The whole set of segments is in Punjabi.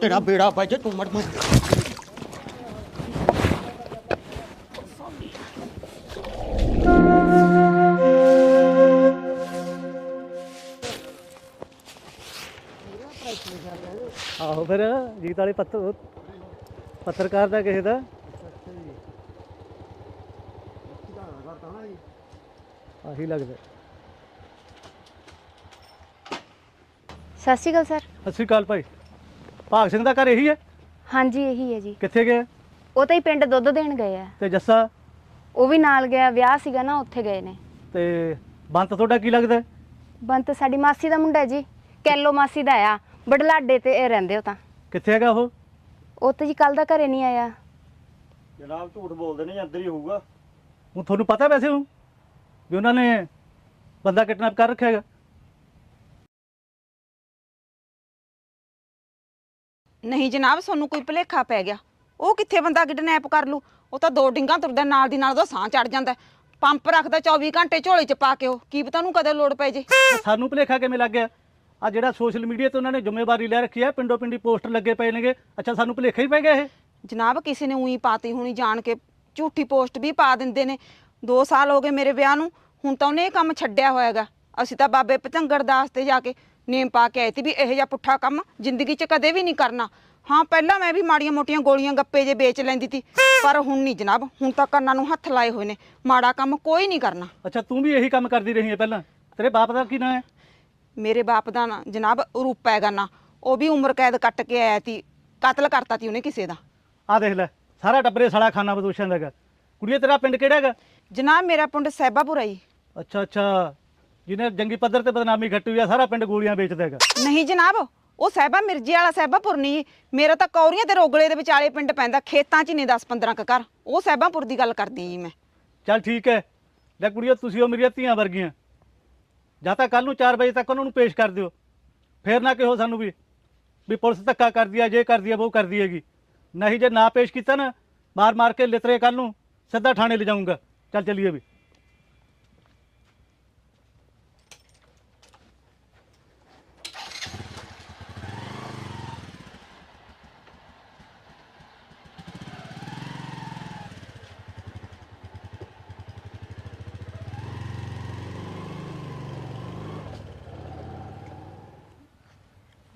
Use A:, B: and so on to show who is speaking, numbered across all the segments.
A: ਤੇਰਾ ਬੇੜਾ ਵੱਜ ਤੂੰ ਮਰ ਮਰ
B: ਆਹੋ ਫਿਰ ਜੀਤ ਵਾਲੇ ਪੱਤਰ ਪੱਤਰਕਾਰ ਦਾ ਕਿਸੇ ਦਾ? ਆਹੀ ਲੱਗਦਾ।
C: ਸਤਿ ਸ਼੍ਰੀ ਅਕਾਲ ਸਰ।
B: ਸਤਿ ਸ਼੍ਰੀ ਅਕਾਲ ਭਾਈ। ਭਾਗ ਸਿੰਘ ਦਾ ਘਰ ਇਹੀ ਹੈ?
C: ਹਾਂਜੀ ਇਹੀ ਹੈ ਜੀ।
B: ਕਿੱਥੇ ਗਏ?
C: ਉਹ ਤਾਂ ਹੀ ਪਿੰਡ ਦੁੱਧ ਦੇਣ ਗਏ ਆ।
B: ਤੇ ਜੱਸਾ?
C: ਉਹ ਵੀ ਨਾਲ ਗਿਆ ਵਿਆਹ ਸੀਗਾ ਨਾ ਉੱਥੇ ਗਏ ਨੇ।
B: ਤੇ ਬੰਤ ਤੁਹਾਡਾ ਕੀ ਲੱਗਦਾ?
C: ਬੰਤ ਸਾਡੀ ਮਾਸੀ ਦਾ ਮੁੰਡਾ ਹੈ ਜੀ। ਕੈਲੋ ਮਾਸੀ ਦਾ ਆ। ਬੜਲਾਡੇ ਤੇ ਇਹ ਰਹਿੰਦੇ ਹੋ ਤਾਂ।
B: ਕਿੱਥੇ ਹੈਗਾ ਉਹ?
C: ਉਹ ਤਾਂ ਜੀ ਕੱਲ ਦਾ ਘਰੇ ਨਹੀਂ ਆਇਆ।
A: ਜਨਾਬ ਝੂਠ ਬੋਲਦੇ ਨੇ ਅੰਦਰ ਹੀ ਹੋਊਗਾ।
B: ਹੁਣ ਤੁਹਾਨੂੰ ਪਤਾ ਵੈਸੇ ਉਹ? ਵੀ ਉਹਨਾਂ ਨੇ ਬੰਦਾ ਕਿਡਨੈਪ ਕਰ ਰੱਖਿਆ ਹੈਗਾ।
D: ਨਹੀਂ ਜਨਾਬ ਸਾਨੂੰ ਕੋਈ ਭੁਲੇਖਾ ਪੈ ਗਿਆ। ਉਹ ਕਿੱਥੇ ਬੰਦਾ ਕਿਡਨੈਪ ਕਰ ਲੂ? ਉਹ ਤਾਂ ਦੋ ਡਿੰਗਾ ਤੁਰਦਾ ਨਾਲ ਦੀ ਨਾਲ ਉਹਦਾ ਸਾਹ ਚੜ ਜਾਂਦਾ। ਹੈ। ਪੰਪ ਰੱਖਦਾ 24 ਘੰਟੇ ਝੋਲੇ 'ਚ ਪਾ ਕੇ ਉਹ। ਕੀ ਪਤਾ ਨੂੰ ਕਦੇ ਲੋੜ ਪੈ ਜੇ।
B: ਸਾਨੂੰ ਭੁਲੇਖਾ ਕਿਵੇਂ ਲੱਗ ਗਿਆ? ਆ ਜਿਹੜਾ ਸੋਸ਼ਲ ਮੀਡੀਆ ਤੇ ਉਹਨਾਂ ਨੇ ਜ਼ਿੰਮੇਵਾਰੀ ਲੈ ਰੱਖੀ ਹੈ ਪਿੰਡੋ ਪਿੰਡੀ ਪੋਸਟਰ ਲੱਗੇ ਪਏ ਨੇਗੇ। ਅੱਛਾ ਸਾਨੂੰ ਭੁਲੇਖਾ ਹੀ ਪੈ ਗਿਆ ਇਹ?
D: ਜਨਾਬ ਕਿਸੇ ਨੇ ਉਹੀ ਪਾਤੀ ਹੋਣੀ ਜਾਣ ਕੇ। ਝੂਠੀ ਪੋਸਟ ਵੀ ਪਾ ਦਿੰਦੇ ਨੇ। 2 ਸਾਲ ਹੋ ਗਏ ਮੇਰੇ ਵਿਆਹ ਨੂੰ। ਹੁਣ ਤਾਂ ਉਹਨੇ ਇਹ ਕੰਮ ਛੱਡਿਆ ਹੋਇਆਗਾ। ਅਸੀਂ ਤਾਂ ਬਾਬੇ ਪਤੰਗੜ ਦਾਸ ਤੇ ਜਾ ਕੇ ਨੇਮ ਪਾ ਕੇ ਆਏ ਸੀ ਵੀ ਇਹੋ ਜਿਹਾ ਪੁੱਠਾ ਕੰਮ ਜ਼ਿੰਦਗੀ 'ਚ ਕਦੇ ਵੀ ਨਹੀਂ ਕਰਨਾ। ਹਾਂ ਪਹਿਲਾਂ ਮੈਂ ਵੀ ਮਾੜੀਆਂ ਮੋਟੀਆਂ ਗੋਲੀਆਂ ਗੱਪੇ ਜੇ ਵੇਚ ਲੈਂਦੀ ਸੀ ਪਰ ਹੁਣ ਨਹੀਂ ਜਨਾਬ ਹੁਣ ਤਾਂ ਕੰਨਾਂ ਨੂੰ ਹੱਥ ਲਾਏ ਹੋਏ ਨੇ ਮਾੜਾ ਕੰਮ ਕੋਈ ਨਹੀਂ ਕਰਨਾ।
B: ਅੱਛਾ ਤੂੰ ਵੀ ਇਹੀ ਕੰਮ ਕਰਦੀ ਰਹੀ ਹੈ ਪਹਿਲਾਂ? ਤੇਰੇ ਬਾਪ ਦਾ ਕੀ ਨਾਂ ਹੈ?
D: ਮੇਰੇ ਬਾਪ ਦਾ ਨਾਂ ਜਨਾਬ ਰੂਪਾ ਹੈਗਾ ਨਾ ਉਹ ਵੀ ਉਮਰ ਕੈਦ ਕੱਟ ਕੇ ਆਇਆ ਸੀ ਕਤਲ ਕਰਤਾ ਸੀ ਉਹਨੇ ਕਿਸੇ ਦਾ।
B: ਆ ਦੇਖ ਲੈ ਸਾਰਾ ਟੱਬਰੇ ਸੜਾ ਖਾਨਾ ਬਦੋਸ਼ਾਂ ਦਾ ਹੈਗਾ। ਕੁੜੀਏ ਤੇਰਾ ਪਿੰਡ ਕਿਹੜਾ ਹੈਗਾ?
D: ਜਨਾਬ ਮੇਰਾ ਪਿੰਡ ਸਹਿਬਾਪੁਰਾ ਜੀ।
B: ਅੱਛਾ ਅੱਛਾ। ਜਿਹਨੇ ਜੰਗੀ ਪੱਧਰ ਤੇ ਬਦਨਾਮੀ ਘੱਟੀ ਹੋਈ ਆ ਸਾਰਾ ਪਿੰਡ ਗੋਲੀਆਂ ਵੇਚਦਾ ਹੈਗਾ।
D: ਨਹੀਂ ਜਨਾਬ ਉਹ ਸਹਿਬਾ ਮਿਰਜ਼ੇ ਵਾਲਾ ਸਹਿਬਾਪੁਰ ਨਹੀਂ। ਮੇਰਾ ਤਾਂ ਕੌਰੀਆਂ ਤੇ ਰੋਗਲੇ ਦੇ ਵਿਚਾਲੇ ਪਿੰਡ ਪੈਂਦਾ ਖੇਤਾਂ 'ਚ ਹੀ ਨੇ 10-15 ਕ ਘਰ। ਉਹ ਸਹਿਬਾਪੁਰ ਦੀ ਗੱਲ ਕਰਦੀ ਜੀ ਮੈਂ।
B: ਚੱਲ ਠੀਕ ਹੈ। ਲੈ ਕੁੜੀਏ ਤੁਸੀਂ ਉਹ ਮੇਰੀਆਂ ਧੀਆਂ ਵਰਗੀਆਂ। ਜਾਂ ਤਾਂ ਕੱਲ ਨੂੰ 4 ਵਜੇ ਤੱਕ ਉਹਨਾਂ ਨੂੰ ਪੇਸ਼ ਕਰ ਦਿਓ। ਫੇਰ ਨਾ ਕਿਹੋ ਸਾਨੂੰ ਵੀ ਵੀ ਪੁਲਿਸ ਧੱਕਾ ਕਰਦੀ ਆ ਜੇ ਕਰਦੀ ਆ ਉਹ ਕਰਦੀ ਹੈਗੀ। ਨਹੀਂ ਜੇ ਨਾ ਪੇਸ਼ ਕੀਤਾ ਨਾ ਮਾਰ ਮਾਰ ਕੇ ਲਿਤਰੇ ਕੱਲ ਨੂੰ ਸਿੱਧਾ ਥਾਣੇ ਲੈ ਜਾਊਂਗਾ ਚੱਲ ਚੱਲੀਏ ਵੀ।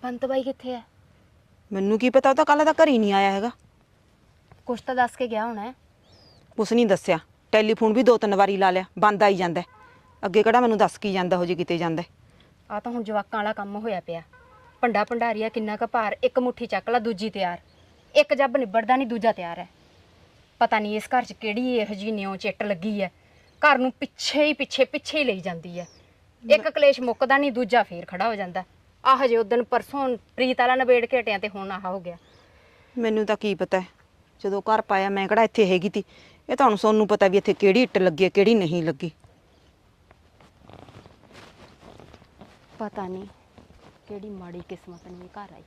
C: ਬੰਤ ਬਾਈ ਕਿੱਥੇ ਹੈ
D: ਮੈਨੂੰ ਕੀ ਪਤਾ ਉਹ ਤਾਂ ਕੱਲ ਦਾ ਘਰ ਹੀ ਨਹੀਂ ਆਇਆ ਹੈਗਾ।
C: ਕੁਛ ਤਾਂ ਦੱਸ ਕੇ ਗਿਆ ਹੋਣਾ ਹੈ।
D: ਕੁਛ ਨਹੀਂ ਦੱਸਿਆ। ਟੈਲੀਫੋਨ ਵੀ ਦੋ ਤਿੰਨ ਵਾਰੀ ਲਾ ਲਿਆ ਬੰਦ ਆਈ ਜਾਂਦਾ ਹੈ। ਅੱਗੇ ਕਿਹੜਾ ਮੈਨੂੰ ਦੱਸ ਕੀ ਜਾਂਦਾ ਹੋ ਜੇ ਕਿਤੇ ਜਾਂਦਾ ਹੈ।
C: ਆ ਤਾਂ ਹੁਣ ਜਵਾਕਾਂ ਵਾਲਾ ਕੰਮ ਹੋਇਆ ਪਿਆ। ਭੰਡਾ ਭੰਡਾਰੀਆ ਕਿੰਨਾ ਕੁ ਭਾਰ ਇੱਕ ਮੁੱਠੀ ਚੱਕ ਲਾ ਦੂਜੀ ਤਿਆਰ। ਇੱਕ ਜੱਬ ਨਿਬੜਦਾ ਨਹੀਂ ਦੂਜਾ ਤਿਆਰ ਹੈ ਪਤਾ ਨਹੀਂ ਇਸ ਘਰ 'ਚ ਕਿਹੜੀ ਇਹੋ ਜਿਹੀ ਨਿਉ ਚਿੱਟ ਲੱਗੀ ਹੈ ਘਰ ਨੂੰ ਪਿੱਛੇ ਹੀ ਪਿੱਛੇ ਪਿੱਛੇ ਹੀ ਲਈ ਜਾਂਦੀ ਹੈ ਇੱਕ ਕਲੇਸ਼ ਮੁੱਕਦਾ ਨਹੀਂ ਦੂਜਾ ਫੇਰ ਖੜਾ ਹੋ ਜਾਂਦਾ। ਆਹ ਹਜੇ ਉਦੋਂ ਪਰਸੋਂ ਪ੍ਰੀਤ ਵਾਲਾ ਨਿਬੇੜ ਕੇ ਹਟਿਆ ਤੇ ਹੁਣ ਆਹ ਹੋ ਗਿਆ।
D: ਮੈਨੂੰ ਤਾਂ ਕੀ ਪਤਾ ਹੈ। ਜਦੋਂ ਘਰ ਪਾਇਆ ਮੈਂ ਕਿਹੜਾ ਇੱਥੇ ਹੈਗੀ ਤੀ। ਇਹ ਤੁਹਾਨੂੰ ਸੋਨੂੰ ਪਤਾ ਵੀ ਇੱਥੇ ਕਿਹੜੀ ਇੱਟ ਲੱਗੀ ਹੈ ਕਿਹੜੀ ਨਹੀਂ ਲੱਗੀ।
C: ਪਤਾ ਨਹੀਂ ਕਿਹੜੀ ਮਾੜੀ ਕਿਸਮਤ ਨੇ ਘਰ ਆਈ।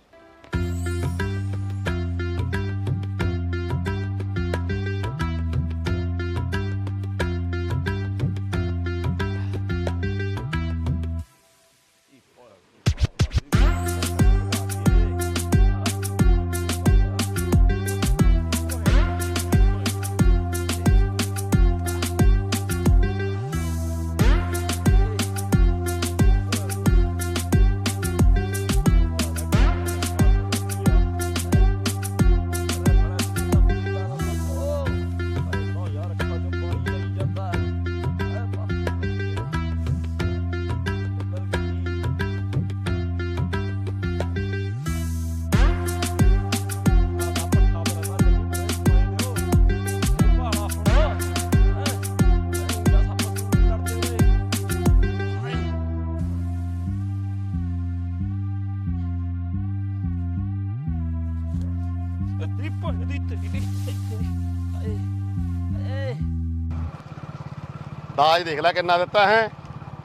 E: ਦਾਜ ਦੇਖ ਲੈ ਕਿੰਨਾ ਦਿੱਤਾ ਹੈ।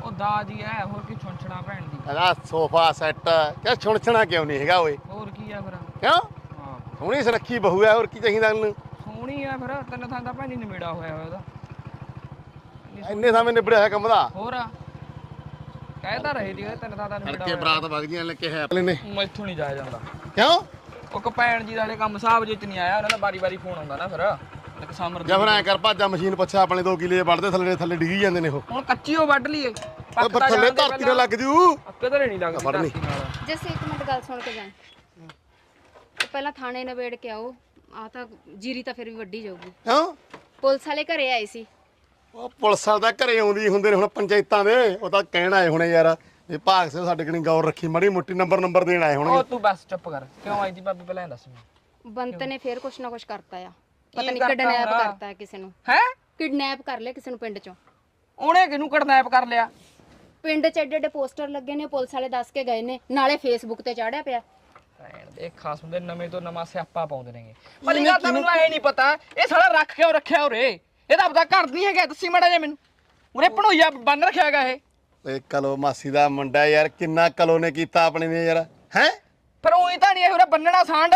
F: ਉਹ ਦਾਜ ਹੀ ਹੈ ਹੋਰ ਕੀ ਛੁੰਛਣਾ ਭੈਣ ਦੀ।
E: ਇਹਦਾ ਸੋਫਾ ਸੈੱਟ ਕਿਆ ਛੁਣਛਣਾ ਕਿਉਂ ਨਹੀਂ ਹੈਗਾ ਓਏ?
F: ਹੋਰ ਕੀ ਆ ਫਿਰ?
E: ਕਿਉਂ?
F: ਹਾਂ।
E: ਸੋਹਣੀ ਸੁਨੱਖੀ ਬਹੂ ਹੈ ਹੋਰ ਕੀ ਚਾਹੀਦਾ ਉਹਨੂੰ
F: ਸੋਹਣੀ ਆ ਫਿਰ ਤਿੰਨ ਥਾਂ ਦਾ ਭੈਣ ਦੀ ਨਿਬੇੜਾ ਹੋਇਆ ਹੋਇਆ ਉਹਦਾ। ਇੰਨੀ
E: ਸਮੇਂ ਨਿਬੜਿਆ ਹੋਇਆ ਕੰਮ ਦਾ?
F: ਹੋਰ? ਆ ਕਹਿਦਾ ਰਹੇ ਦੀ ਤਿੰਨ ਥਾਂ ਦਾ ਨਿਬੜਾ
E: ਬਰਾਤ ਵਗ ਗਈਆਂ ਨੇ ਕਿਹਾ ਆਪਣੇ ਨੇ।
F: ਮੈਥੋਂ ਨਹੀਂ ਜਾਇਆ ਜਾਂਦਾ।
E: ਕਿਉਂ?
F: ਉਹ ਕਪੈਣ ਜੀ ਵਾਲੇ ਕੰਮ ਸਾਹਿਬ ਜੇ ਚ ਨਹੀਂ ਆਇਆ ਉਹਨਾਂ ਦਾ ਬਾਰੀ ਬਾਰੀ ਫੋਨ ਆਉਂਦਾ ਨਾ ਫਿਰ। ਇੱਕ ਸਮਰ
E: ਜਾਂ ਫਿਰ ਐ ਕਰ ਭਾਜਾ ਮਸ਼ੀਨ ਪੁੱਛਿਆ ਆਪਣੇ 2 ਕਿਲੇ ਵੱਢਦੇ ਥੱਲੇ ਥੱਲੇ ਡਿੱਗੀ ਜਾਂਦੇ ਨੇ ਉਹ।
F: ਹੁਣ ਕੱਚੀ ਉਹ ਵੱਢ ਲਈਏ।
E: ਉਹ ਫਿਰ ਥੱਲੇ ਧਰਤੀ ਨਾਲ ਲੱਗ ਜੂ।
F: ਅੱਕੇ ਤਾਂ ਨਹੀਂ ਲੱਗਦੀ
E: ਫੜਨੀ।
F: ਧਰਤੀ ਨਾਲ।
C: ਜੈਸੇ ਇੱਕ ਮਿੰਟ ਗੱਲ ਸੁਣ ਕੇ ਉਹ ਪਹਿਲਾਂ ਥਾਣੇ ਨਵੇੜ ਕੇ ਆਓ। ਆ ਤਾਂ ਜੀਰੀ ਤਾਂ ਫਿਰ ਵੀ ਵੱਡੀ ਜਾਊਗੀ।
E: ਕਿਉਂ
C: ਪੁਲਿਸ ਵਾਲੇ ਘਰੇ ਆਏ ਸੀ।
E: ਉਹ ਪੁਲਿਸ ਵਾਲੇ ਤਾਂ ਘਰੇ ਆਉਂਦੀ ਹੁੰਦੇ ਨੇ ਹੁਣ ਪੰਚਾਇਤਾਂ ਦੇ। ਉਹ ਤਾਂ ਕਹਿਣ ਆਏ ਹੋਣੇ ਯਾਰ ਇਹ ਭਾਗ ਸਿੰਘ ਸਾਡੇ ਕਣੀ ਗੌਰ ਰੱਖੀ ਮਾੜੀ ਮੋਟੀ ਨੰਬਰ ਨੰਬਰ ਦੇਣ ਆਏ
F: ਉਹ
E: ਹੋਣਗੇ
F: ਤੂੰ ਬਸ ਚੁੱਪ ਕਰ। ਕਿਉਂ ਆਈ ਦੀ ਭਾਬੀ ਪਹਿਲਾਂ ਇਹ ਦੱਸ ਮੈਨੂੰ।
C: ਬੰਤ ਨੇ ਫੇਰ ਕੁਛ ਨਾ ਕੁਛ ਕਰਤਾ ਆ। ਪਤਾ ਨਹੀਂ
F: ਕਰਤਾ
C: ਕਿਡਨੈਪ
F: ਹੋਣਾ?
C: ਕਰਤਾ ਕਿਸੇ ਨੂੰ।
F: ਹੈ?
C: ਕਿਡਨੈਪ ਕਰ ਲਿਆ ਕਿਸੇ ਨੂੰ ਪਿੰਡ ਚੋਂ।
F: ਉਹਨੇ ਕਿਹਨੂੰ ਕਿਡਨੈਪ ਕਰ ਲਿਆ?
C: ਪਿੰਡ 'ਚ ਏਡੇ ਏਡੇ ਪੋਸਟਰ ਲੱਗੇ ਨੇ ਪੁਲਿਸ ਵਾਲੇ ਦੱਸ ਕੇ ਗਏ ਨੇ ਨਾਲੇ ਫੇਸਬੁੱਕ ਤੇ ਚਾੜਿਆ ਪਿਆ।
F: ਭੈਣ ਦੇ ਖਾਸ ਹੁੰਦੇ ਨਵੇਂ ਤੋਂ ਨਵਾਂ ਸਿਆਪਾ ਪਾਉਂਦੇ ਨੇਗੇ। ਪਰ ਗੱਲ ਤਾਂ ਮੈਨੂੰ ਐ ਨਹੀਂ ਪਤਾ ਇਹ ਸਾਲਾ ਰੱਖ ਕਿਉਂ ਰੱਖਿਆ ਉਰੇ। ਇਹ ਤਾਂ ਆਪਦਾ ਘਰ ਨਹੀਂ ਹੈਗਾ ਦੱਸੀ ਮੜਾ ਜੇ ਮੈਨੂੰ। ਉਰੇ ਭਣੋਈਆ ਬੰਨ ਰੱਖਿਆ ਹੈਗਾ ਇਹ।
E: ਓਏ ਕਲੋ ਮਾਸੀ ਦਾ ਮੁੰਡਾ ਯਾਰ ਕਿੰਨਾ ਕਲੋ ਨੇ ਕੀਤਾ ਆਪਣੇ ਨੇ ਯਾਰ ਹੈ?
F: ਪਰ ਉਹੀ ਤਾਂ ਨਹੀਂ ਇਹ ਉਰੇ ਬੰਨਣਾ ਸਾਂਢ।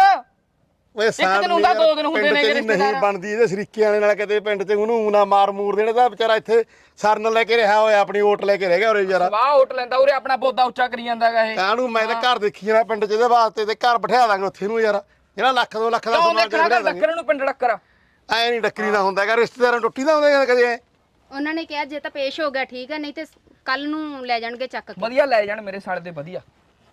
E: ਓਏ ਸਾਹ
F: ਦਿਨ ਹੁੰਦਾ, ਦੋ ਦਿਨ ਹੁੰਦੇ ਨੇ
E: ਨਹੀਂ
F: ਰਿਸ਼ਤੇਦਾਰ।
E: ਬਣਦੀ ਇਹਦੇ ਸਰੀਕੇ ਵਾਲੇ ਨਾਲ ਕਿਤੇ ਪਿੰਡ 'ਚ ਉਹਨੂੰ ਊਂ ਨਾ ਮਾਰ ਮੂਰ ਦੇਣੇ ਤਾਂ ਵਿਚਾਰਾ ਇੱਥੇ ਸਰਨ ਲੈ ਕੇ ਰਿਹਾ ਹੋਇਆ ਆਪਣੀ ਓਟ ਲੈ ਕੇ ਰਹਿ ਗਿਆ ਉਰੇ ਯਾਰ
F: ਵਾਹ ਉੱਟ ਲੈਂਦਾ ਉਰੇ ਆਪਣਾ ਬੋਦਾ ਉੱਚਾ ਕਰੀ ਜਾਂਦਾ ਹੈਗਾ ਇਹ।
E: ਕਾਹਨੂੰ ਮੈਂ ਤਾਂ ਘਰ ਦੇਖੀ ਜਾਣਾ ਪਿੰਡ 'ਚ ਇਹਦੇ ਵਾਸਤੇ ਤੇ ਘਰ ਬਿਠਾ ਦਾਂਗੇ ਉੱਥੇ ਨੂੰ ਯਾਰ। ਜਿਹੜਾ ਲੱਖ ਦੋ ਲੱਖ ਦਾ
F: ਕਿਉਂ
E: ਸਮਾਨ ਬਿਠਾ ਦਾਂਗੇ
F: ਨੂੰ ਪਿੰਡ ਡੱਕਰ?
E: ਐ ਨਹੀਂ ਡੱਕਰੀ ਦਾ ਹੁੰਦਾ ਹੈਗਾ ਰਿਸ਼ਤੇਦਾਰਾਂ ਨੂੰ ਟੁੱਟੀ ਦਾ ਹੁੰਦਾ ਕਦੇ ਐ।
C: ਉਹਨਾਂ ਨੇ ਕਿਹਾ ਜੇ ਤਾਂ ਪੇਸ਼ ਹੋ ਗਿਆ ਠੀਕ ਹੈ ਨਹੀਂ ਤੇ ਕੱਲ ਨੂੰ ਲੈ ਜਾਣਗੇ ਚੱਕ ਕੇ।
F: ਵਧੀਆ ਲੈ ਜਾਣ ਮੇਰੇ ਸਾਲੇ ਦੇ ਵਧੀਆ।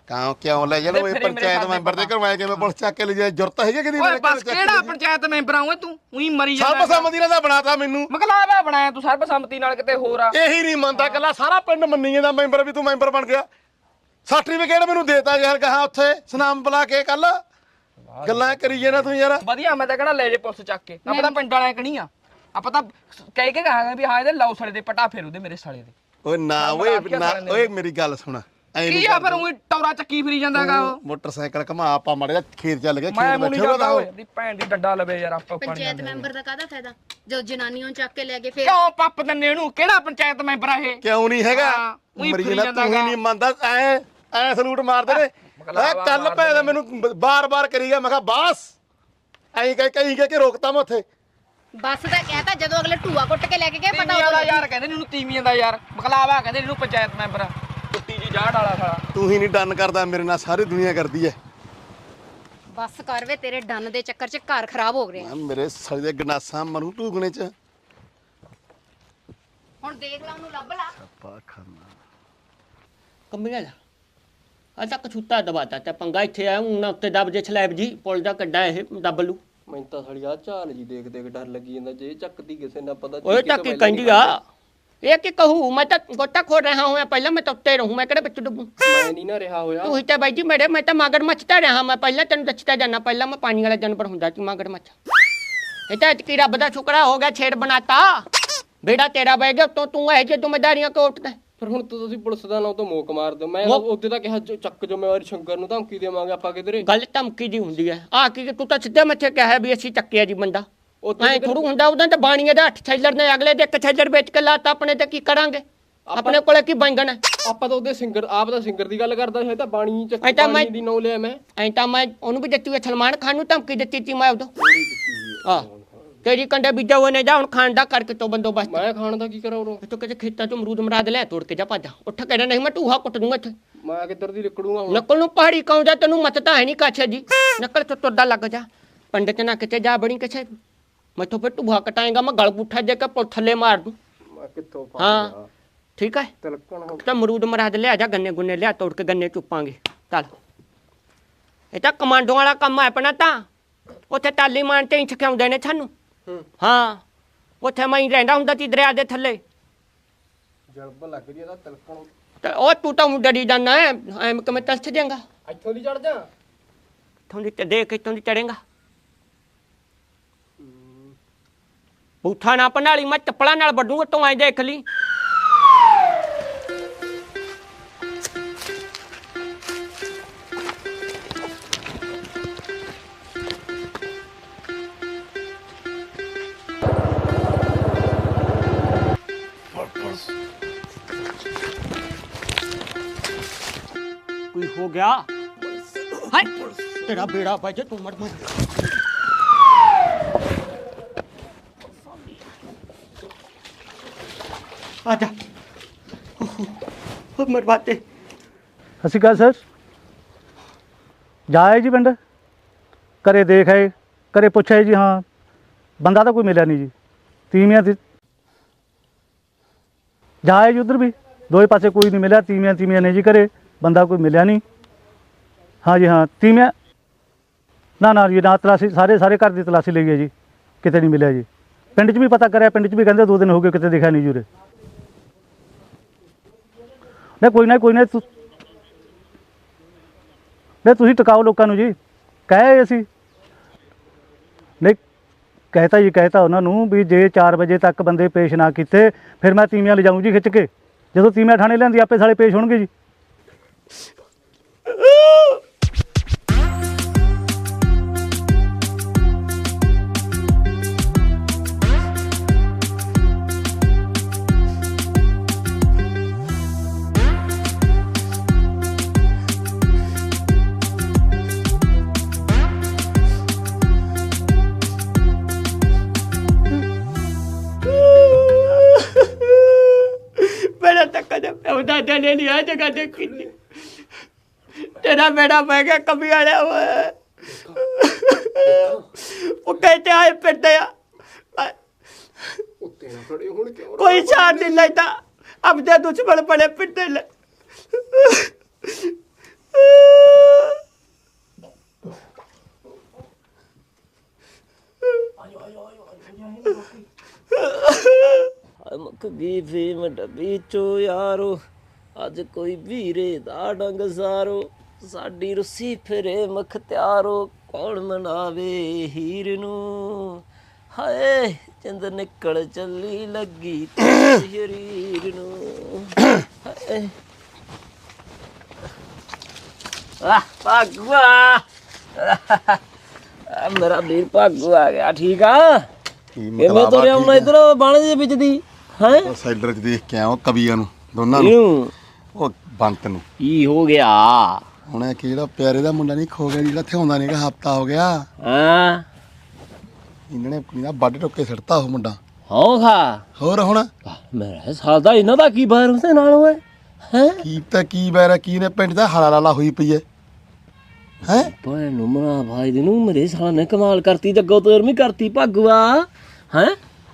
E: ਕਾਂ ਕਿਉਂ ਲੈ ਜਾਣ
F: ਤੇ
E: ਉਹ
F: ਫਿਰ ਹੀ ਮੇਰੇ
E: ਪੰਚਾਇਤ ਮੈਂਬਰ ਦੇ ਆਏ ਕਿਵੇਂ ਪੁਲਿਸ ਚੱਕ ਕੇ ਲੈ ਜਾਏ ਜ਼ਰੂਰਤ ਹੈਗੀ ਕਿਦੀ
F: ਓਏ ਬਸ ਕਿਹੜਾ ਪੰਚਾਇਤ ਮੈਂਬਰ ਆ ਓਏ ਤੂੰ? ਉਹੀ ਮਰੀ
E: ਸਰਬ
F: ਜਾਂਦਾ
E: ਸੰਮਤੀ ਨਾਲ ਬਣਾਤਾ ਮੈਨੂੰ।
F: ਮਕਲਾਵਾ ਬਣਾਇਆ ਤੂੰ ਸਰਬਸੰਮਤੀ ਨਾਲ ਕਿਤੇ ਹੋਰ ਆ।
E: ਇਹੀ ਨਹੀਂ ਮੰਨਦਾ ਕੱਲਾ ਸਾਰਾ ਪਿੰਡ ਮੰਨੀ ਜਾਂਦਾ ਮੈਂਬਰ ਵੀ ਤੂੰ ਮੈਂਬਰ ਬਣ ਗਿਆ। ਸਰਟੀਫਿਕੇਟ ਮੈਨੂੰ ਦੇਤਾ ਯਾਰ ਕਹਾ ਉੱਥੇ ਸੁਨਾਮ ਬੁਲਾ ਕੇ ਕੱਲ। ਗੱਲਾਂ ਕਰੀ ਜਾਣਾ ਤੂੰ ਯਾਰ।
F: ਵਧੀਆ ਮੈਂ ਤਾਂ ਕਹਣਾ ਲੈ ਜੇ ਪੁਲਿਸ ਚੱਕ ਕੇ। ਆਪਾਂ ਤਾਂ ਪਿੰਡ ਵਾਲਿਆਂ ਕਣੀ ਆ ਆਪਾਂ ਤਾਂ ਕਹਿ ਕੇ ਕਹਾਂਗੇ ਵੀ ਹਾਂ ਇਹਦੇ ਲਾਉ ਸਾਲੇ ਦੇ ਪਟਾ ਫੇਰ ਉਹਦੇ ਮੇਰੇ ਸਾਲੇ ਦੇ।
E: ਓਏ ਨਾ ਓਏ ਨੇ। ਓਏ ਮੇਰੀ ਗੱਲ ਸੁਣ। ਐ
F: ਕੀ ਆ ਫਿਰ ਉਹੀ ਟੌਰਾ ਚੱਕੀ ਫਿਰੀ ਜਾਂਦਾਗਾ ਉਹ?
E: ਮੋਟਰਸਾਈਕਲ ਘਮਾ ਆਪਾਂ ਮਾੜੇ ਜਿਹਾ ਖੇਤ ਚੱਲ
F: ਮੈਂ
E: ਖੇਤ
F: ਮੁੰਨੀ
E: ਬੈਠੇ
F: ਜਾਂਦਾ
E: ਉਹਦਾ
F: ਦੀ ਭੈਣ ਦੀ ਡੰਡਾ ਲਵੇ ਯਾਰ ਆਪਾਂ ਪਾਣੀ
C: ਪੰਚਾਇਤ ਮੈਂਬਰ ਦਾ ਕਾਹਦਾ ਫਾਇਦਾ? ਜੋ ਜਨਾਨੀਆਂ ਨੂੰ ਚੱਕ ਕੇ ਲੈ ਗਏ ਫਿਰ।
F: ਕਿਉਂ ਪੱਪ ਦੰਨੇ ਇਹਨੂੰ ਕਿਹੜਾ ਪੰਚਾਇਤ ਮੈਂਬਰ ਆ ਇਹ?
E: ਕਿਉਂ ਨਹੀਂ ਹੈਗਾ?
F: ਹਾਂ,
E: ਮਰੀ
F: ਫਿਰੀ
E: ਜਾਂਦਾ ਤੂੰ ਹੀ। ਨਹੀਂ ਮੰਨਦਾ ਐ ਐ ਸਲੂਟ ਮਾਰਦੇ ਨੇ।
F: ਮਕਲਾਵਾ
E: ਕੱਲ
F: ਮਾਰਦੇ
E: ਭੈਣ ਮੈਨੂੰ ਬਾਰ-ਬਾਰ ਕਰੀਗਾ ਮੈਂ ਕਿਹਾ ਬਾਸ। ਐਂ ਕਹੀ ਕਹੀ ਕਿ ਰੋਕਤਾ ਮੈਂ ਉੱਥੇ।
C: ਬੱਸ ਦਾ ਕਹਿਤਾ ਜਦੋਂ ਅਗਲੇ ਢੂਆ ਕੁੱਟ ਕੇ ਲੈ ਕੇ ਗਏ ਪਤਾ
F: ਤੀਵੀਆਂ ਦਾ
C: ਉਦੋਂ
F: ਯਾਰ ਕਹਿੰਦੇ ਨੇ ਇਹਨੂੰ ਤੀਵੀਆਂ ਦਾ ਯਾਰ। ਮਕਲਾਵਾ ਕਹਿੰਦੇ ਇਹਨੂੰ ਪੰਚਾਇਤ ਮੈਂਬਰ। ਜਾੜ ਵਾਲਾ ਸਾਲਾ।
E: ਤੂੰ ਹੀ ਨਹੀਂ ਡਨ ਕਰਦਾ ਮੇਰੇ ਨਾਲ ਸਾਰੀ ਦੁਨੀਆ ਕਰਦੀ ਐ।
C: ਬੱਸ ਕਰ ਵੇ ਤੇਰੇ ਡੰਨ ਦੇ ਚੱਕਰ 'ਚ ਘਰ ਖਰਾਬ ਹੋ ਰਿਹਾ
E: ਮੈਂ ਮੇਰੇ ਸਾਲੇ ਦੇ ਗਨਾਸਾਂ ਮਰੂ ਟੂਗਣੇ ਚ।
C: ਹੁਣ ਦੇਖ ਲਾ ਉਹਨੂੰ ਲੱਭ ਲਾ।
E: ਪਾ ਖਾਨਾ
A: ਕੰਮੀਆਂ ਦਾ ਆ ਤੱਕ ਛੁੱਟਾ ਦਬਾਤਾ ਤੇ ਪੰਗਾ ਇੱਥੇ ਆ ਹੁਣ ਉੱਤੇ ਦਬ ਜੇ ਸਲੈਬ ਜੀ ਪੁਲ ਦਾ ਕੱਡਾ ਇਹ ਦਬ ਲੂ।
G: ਮੈਨੂੰ ਤਾਂ ਸੜੀਆ ਝਾਲ ਜੀ ਦੇਖ ਦੇਖ ਡਰ ਲੱਗੀ ਜਾਂਦਾ ਜੇ ਚੱਕਦੀ ਕਿਸੇ ਨਾ ਪਤਾ
A: ਓਏ
G: ਚੀਕੀ
A: ਕਹਿੰਦੀ ਆ ਇਹ ਕੀ ਕਹੂ? ਮੈਂ ਤਾਂ ਗੋਟਾ ਖੋੜ ਰਿਹਾ ਹਾਂ ਪਹਿਲਾਂ ਮੈਂ ਤਾਂ ਉੱਤੇ ਰਹੂੰ ਮੈਂ ਕਿਹੜੇ ਵਿੱਚ ਡੁੱਬੂ?
G: ਮੈਂ ਨਹੀਂ ਨਾ ਰਿਹਾ ਹੋਇਆ।
A: ਤੂੰ ਹੀ ਤਾਂ ਬਾਈ ਜੀ ਮੇਰੇ ਮੈਂ ਤਾਂ ਮਗਰ ਮੱਛਤਾ ਰਿਹਾ ਮੈਂ ਪਹਿਲਾਂ ਤੈਨੂੰ ਦੱਸਦਾ ਜਾਣਾ ਪਹਿਲਾਂ ਮੈਂ ਪਾਣੀ ਵਾਲਾ ਜਾਨਵਰ ਹੁੰਦਾ ਸੀ ਮਗਰ ਮੱਛ ਇਹ ਤਾਂ ਇਤਕੀ ਰੱਬ ਦਾ ਸ਼ੁਕਰਾ ਹੋ ਗਿਆ ਛੇੜ ਬਣਾਤਾ। ਬੇੜਾ ਤੇਰਾ ਬਹਿ ਗਿਆ ਤੋਂ ਤੂੰ ਇਹ ਜੇ ਜ਼ਿੰਮੇਦਾਰੀਆਂ ਕੋ ਉੱਠਦਾ?
G: ਫਿਰ ਹੁਣ ਤਾਂ ਤੁਸੀਂ ਪੁਲਿਸ ਦਾ ਨਾਮ ਤੋਂ ਮੋਕ ਮਾਰ ਦਿਓ। ਮੈਂ
A: ਮੋਕ-
G: ਤਾਂ ਕਿਹਾ ਜੋ ਚੱਕ ਜ਼ਿੰਮੇਵਾਰੀ ਸ਼ੰਕਰ ਨੂੰ ਧਮਕੀ ਦੇਵਾਂਗੇ ਆਪਾਂ ਕਿਧਰੇ।
A: ਗੱਲ ਧਮਕੀ ਦੀ ਹੁੰਦੀ ਹੈ। ਆ ਕੀ ਤੂੰ ਤਾਂ ਸਿੱਧੇ ਮੱਥੇ ਕਿਹਾ ਵੀ ਅਸੀਂ ਚੱਕਿਆ ਜੀ ਬੰਦਾ। ਐ ਥੋੜੂ ਹੁੰਦਾ ਉਦੋਂ ਤਾਂ ਬਾਣੀਏ ਦਾ ਅੱਠ ਥੈਲਰ ਨੇ ਅਗਲੇ ਦੇ ਇੱਕ ਥੈਲਰ ਵੇਚ ਕੇ ਲਾਤਾ ਆਪਣੇ ਤੇ ਕੀ ਕਰਾਂਗੇ? ਆਪਣੇ ਕੋਲੇ ਕੀ ਬੈਂਗਣ ਹੈ?
G: ਆਪਾਂ ਤਾਂ ਉਹਦੇ ਸਿੰਗਰ ਆਪ ਦਾ ਸਿੰਗਰ ਦੀ ਗੱਲ ਕਰਦਾ ਹੈ ਤਾਂ ਬਾਣੀ ਚ
A: ਐ ਤਾਂ ਮੈਂ-
G: ਬਾਣੀ ਦੀ ਨੌ ਲਿਆ ਮੈਂ।
A: ਐਂ ਤਾਂ ਮੈਂ ਉਹਨੂੰ ਵੀ ਦਿੱਤੀ ਹੋਈ ਸਲਮਾਨ ਖਾਨ ਨੂੰ ਧਮਕੀ ਦਿੱਤੀ ਸੀ ਮੈਂ ਉਦੋਂ। ਆ ਤੇਰੀ ਕੰਡੇ ਬੀਜਾ ਹੋਏ ਨੇ ਜਾ ਹੁਣ ਖਾਣ ਦਾ ਕਰਕੇ ਤੋਂ ਬੰਦੋਬਸਤ।
G: ਮੈਂ ਖਾਣ ਦਾ ਕੀ ਕਰਾਂ ਉਰੋਂ
A: ਤੂੰ ਕਿਤੇ ਖੇਤਾਂ ਚੋਂ ਅਮਰੂਦ ਮਰਾਦ ਲੈ ਤੋੜ ਕੇ ਜਾ ਭੱਜ ਉੱਠ ਕੇ ਨਹੀਂ ਮੈਂ ਟੂਹਾ ਕੁੱਟ ਦੂੰਗਾ ਇੱਥੇ।
G: ਮੈਂ ਕਿੱਧਰ ਦੀ ਲਿਕੜੂਗਾ ਹੁਣ?
A: ਨਕਲ ਨੂੰ ਪਹਾੜੀ ਕੌਂਦਾ ਤੈਨੂੰ ਮਤ ਤਾਂ ਹੈ ਨਹੀਂ ਕਾਛੇ ਜੀ ਨਕਲ ਤੋਂ ਤੁਰਦਾ ਲੱਗ ਜਾ। ਪੰਡਤ ਨਾ ਕਿਤੇ ਜਾ ਬਣੀ ਕਿਸੇ ਮੈਥੋਂ ਫਿਰ ਟੂਹਾ ਕਟਾਏਗਾ ਮੈਂ ਗਲ ਪੁੱਠਾ ਦੇ ਕੇ ਪੁੱਠ ਥੱਲੇ ਮਾਰ ਦੂੰ।
G: ਮੈਂ ਕਿੱਥੋਂ ਫਸ
A: ਹਾਂ
G: ਗਿਆ
A: ਠੀਕ ਹੈ
G: ਤਿਲਕਣ ਹੋ
A: ਤਾਂ ਅਮਰੂਦ ਮਰਾਦ ਲਿਆ ਜਾ ਗੰਨੇ ਗੁੰਨੇ ਲਿਆ ਤੋੜ ਕੇ ਗੰਨੇ ਚੁੱਪਾਂਗੇ। ਚੱਲ। ਇਹ ਤਾਂ ਕਮਾਂਡੋ ਵਾਲਾ ਕੰਮ ਹੈ ਆਪਣਾ ਤਾਂ। ਉੱਥੇ ਤਾਲੀ ਮਾਨ ਤੇ ਹੀ ਸਿਖਾਉਂਦੇ ਨੇ ਸਾਨੂੰ।
G: ਹੂੰ।
A: ਹਾਂ ਉੱਥੇ ਮੈਂ ਹੀ ਰਹਿੰਦਾ ਹੁੰਦਾ ਸੀ ਦਰਿਆ ਦੇ ਥੱਲੇ।
G: ਜਲਬ ਲੱਗ ਰਹੀ ਇਹਦਾ ਤਿਲਕਣ।
A: ਤੇ ਉਹ ਤੂੰ ਤਾਂ ਡਰੀ ਜਾਂਦਾ ਹੈ ਐਮ ਕਿਵੇਂ ਤਲਛ ਦੇਂਗਾ
G: ਇੱਥੋਂ ਦੀ ਚੜ ਜਾ।
A: ਇੱਥੋਂ ਦੀ ਤੇ ਦੇਖ ਇੱਥੋਂ ਦੀ ਚੜੇਗਾ ਬੂਠਾ ਨਾ ਪਨਾਲੀ ਮੈਂ ਚੱਪਲਾਂ ਨਾਲ ਵੱਡੂਗਾ ਤੂੰ ਐ ਦੇਖ ਲਈ। ਕੋਈ ਹੋ ਗਿਆ? ਹਾਏ, ਤੇਰਾ ਬੇੜਾ ਬਾਜੇ ਤੂੰ ਮਰ ਮਰ ਆ ਜਾ ਉਹ ਮਰਵਾਤੇ
B: ਅਸੀਂ ਕਹਾਂ ਸਰ ਜਾਏ ਜੀ ਪਿੰਡ ਘਰੇ ਦੇਖ ਆਏ ਘਰੇ ਪੁੱਛਿਆ ਜੀ ਹਾਂ ਬੰਦਾ ਤਾਂ ਕੋਈ ਮਿਲਿਆ ਨਹੀਂ ਜੀ ਤੀਵੀਆਂ ਦੀ ਜਾਏ ਜੀ ਉਧਰ ਵੀ ਦੋਏ ਪਾਸੇ ਕੋਈ ਨਹੀਂ ਮਿਲਿਆ ਤੀਵੀਆਂ ਤੀਵੀਆਂ ਨੇ ਜੀ ਘਰੇ ਬੰਦਾ ਕੋਈ ਮਿਲਿਆ ਨਹੀਂ ਹਾਂ ਜੀ ਹਾਂ ਤੀਵੀਆਂ ਨਾ ਨਾ ਜੀ ਨਾ ਤਲਾਸੀ ਸਾਰੇ ਸਾਰੇ ਘਰ ਦੀ ਤਲਾਸੀ ਲਈ ਹੈ ਜੀ ਕਿਤੇ ਨਹੀਂ ਮਿਲਿਆ ਜੀ ਪਿੰਡ 'ਚ ਵੀ ਪਤਾ ਕਰਿਆ ਪਿੰਡ 'ਚ ਵੀ ਕਹਿੰਦੇ ਦੋ ਦਿਨ ਹੋ ਗਏ ਕਿਤੇ ਦਿਖਿਆ ਨਹੀਂ ਜੂਰੇ ਨਹੀਂ ਕੋਈ ਨਾ ਕੋਈ ਨਾ ਤੂੰ ਨਹੀਂ ਤੁਸੀਂ ਟਿਕਾਓ ਲੋਕਾਂ ਨੂੰ ਜੀ। ਕਹੇ ਅਸੀਂ। ਨਹੀਂ, ਕਹਿਤਾ ਜੀ ਕਹਿਤਾ ਉਹਨਾਂ ਨੂੰ ਵੀ ਜੇ 4 ਵਜੇ ਤੱਕ ਬੰਦੇ ਪੇਸ਼ ਨਾ ਕੀਤੇ, ਫਿਰ ਮੈਂ ਤੀਵੀਆਂ ਲਿਜਾਊਂ ਜੀ ਖਿੱਚ ਕੇ। ਜਦੋਂ ਤੀਵੀਆਂ ਥਾਣੇ ਲੈਂਦੀ ਆਪੇ ਸਾਲੇ ਪੇਸ਼ ਹੋਣਗੇ ਜੀ।
A: ਪਿਆਉਦਾ ਤੇ ਨੇ ਨਹੀਂ ਆ ਜਗ੍ਹਾ ਦੇਖੀ। ਤੇਰਾ ਬੇੜਾ ਪੈ ਗਿਆ ਕਮੀ ਵਾਲਿਆ ਓਏ। ਉਹ ਕਹਿੰਦੇ ਆਏ ਆ।
G: ਖੜੇ ਹੁਣ ਕਿਉਂ
A: ਕੋਈ ਸਾਥ ਨਹੀਂ ਲੈਦਾ। ਅਬ ਦੇ ਦੁਸ਼ਮਣ ਬੜੇ ਫਿਰਦੇ ਲੈ
H: ਮੁੱਕ ਗਈ ਫੇਮ ਡੱਬੀ ਚੋ ਯਾਰੋ। ਅੱਜ ਕੋਈ ਵੀਰੇ ਦਾ ਡੰਗ ਸਾਰੋ ਸਾਡੀ ਰੁੱਸੀ ਫਿਰੇ ਮਖਤਿਆਰੋ ਕੌਣ ਮਨਾਵੇ ਹੀਰ ਨੂੰ? ਹਾਏ ਚੰਦ ਨਿਕਲ ਚੱਲੀ ਲੱਗੀ ਸ਼ਰੀਰ ਨੂੰ। ਹਾਏ। ਭਾਗਵਾ ਆ। ਮੇਰਾ ਵੀਰ ਭਾਗੂ ਆ ਗਿਆ ਠੀਕ ਆ? ਕਿਵੇਂ ਤੁਰਿਆ ਹੁਣ ਇਧਰ ਬਾਣੇ ਦੇ ਵਿੱਚ ਦੀ ਹੈ?
E: ਸੈਲਰ ਚ ਦੇਖ ਕੇ ਆਇਆ ਕਵੀਆਂ ਨੂੰ ਦੋਨਾਂ ਨੂੰ।
H: ਇਹਨੂੰ
E: ਉਹ ਬੰਤ ਨੂੰ।
H: ਕੀ ਹੋ ਗਿਆ?
E: ਹੁਣ ਇਹ ਕਿਹੜਾ ਪਿਆਰੇ ਦਾ ਮੁੰਡਾ ਨਹੀਂ ਖੋ ਗਿਆ ਜਿਹੜਾ ਥਿਆਉਂਦਾ ਨਹੀਂਗਾ ਹਫਤਾ ਹੋ ਗਿਆ।
H: ਹਾਂ?
E: ਇਹਨਾਂ ਨੇ ਕੁੜੀ ਦਾ ਵੱਢ ਟੋਕੇ ਸਿੱਟਤਾ ਉਹ ਮੁੰਡਾ।
H: ਹੋ ਖਾ।
E: ਹੋਰ ਹੁਣ?
H: ਮੇਰਾ ਸਾਲ ਦਾ ਇਹਨਾਂ ਦਾ ਕੀ ਬਾਹਰ ਉਸੇ ਨਾਲ ਹੋਏ ਹੈ?
E: ਕੀ ਤਾਂ ਕੀ ਬੈਰਾ ਕੀ ਨੇ ਪਿੰਡ ਦਾ ਹਾਲਾ ਲਾਲਾ ਹੋਈ ਪਈ ਹੈ?
H: ਭੈਣ ਨੂੰ ਮਨਾ ਭਾਈ ਦੇ ਨੂੰ ਮੇਰੇ ਸਾਲ ਨੇ ਕਮਾਲ ਕਰਤੀ ਜੱਗੋ ਤੋਰਮੀ ਕਰਤੀ ਭਗਵਾ। ਹੈ?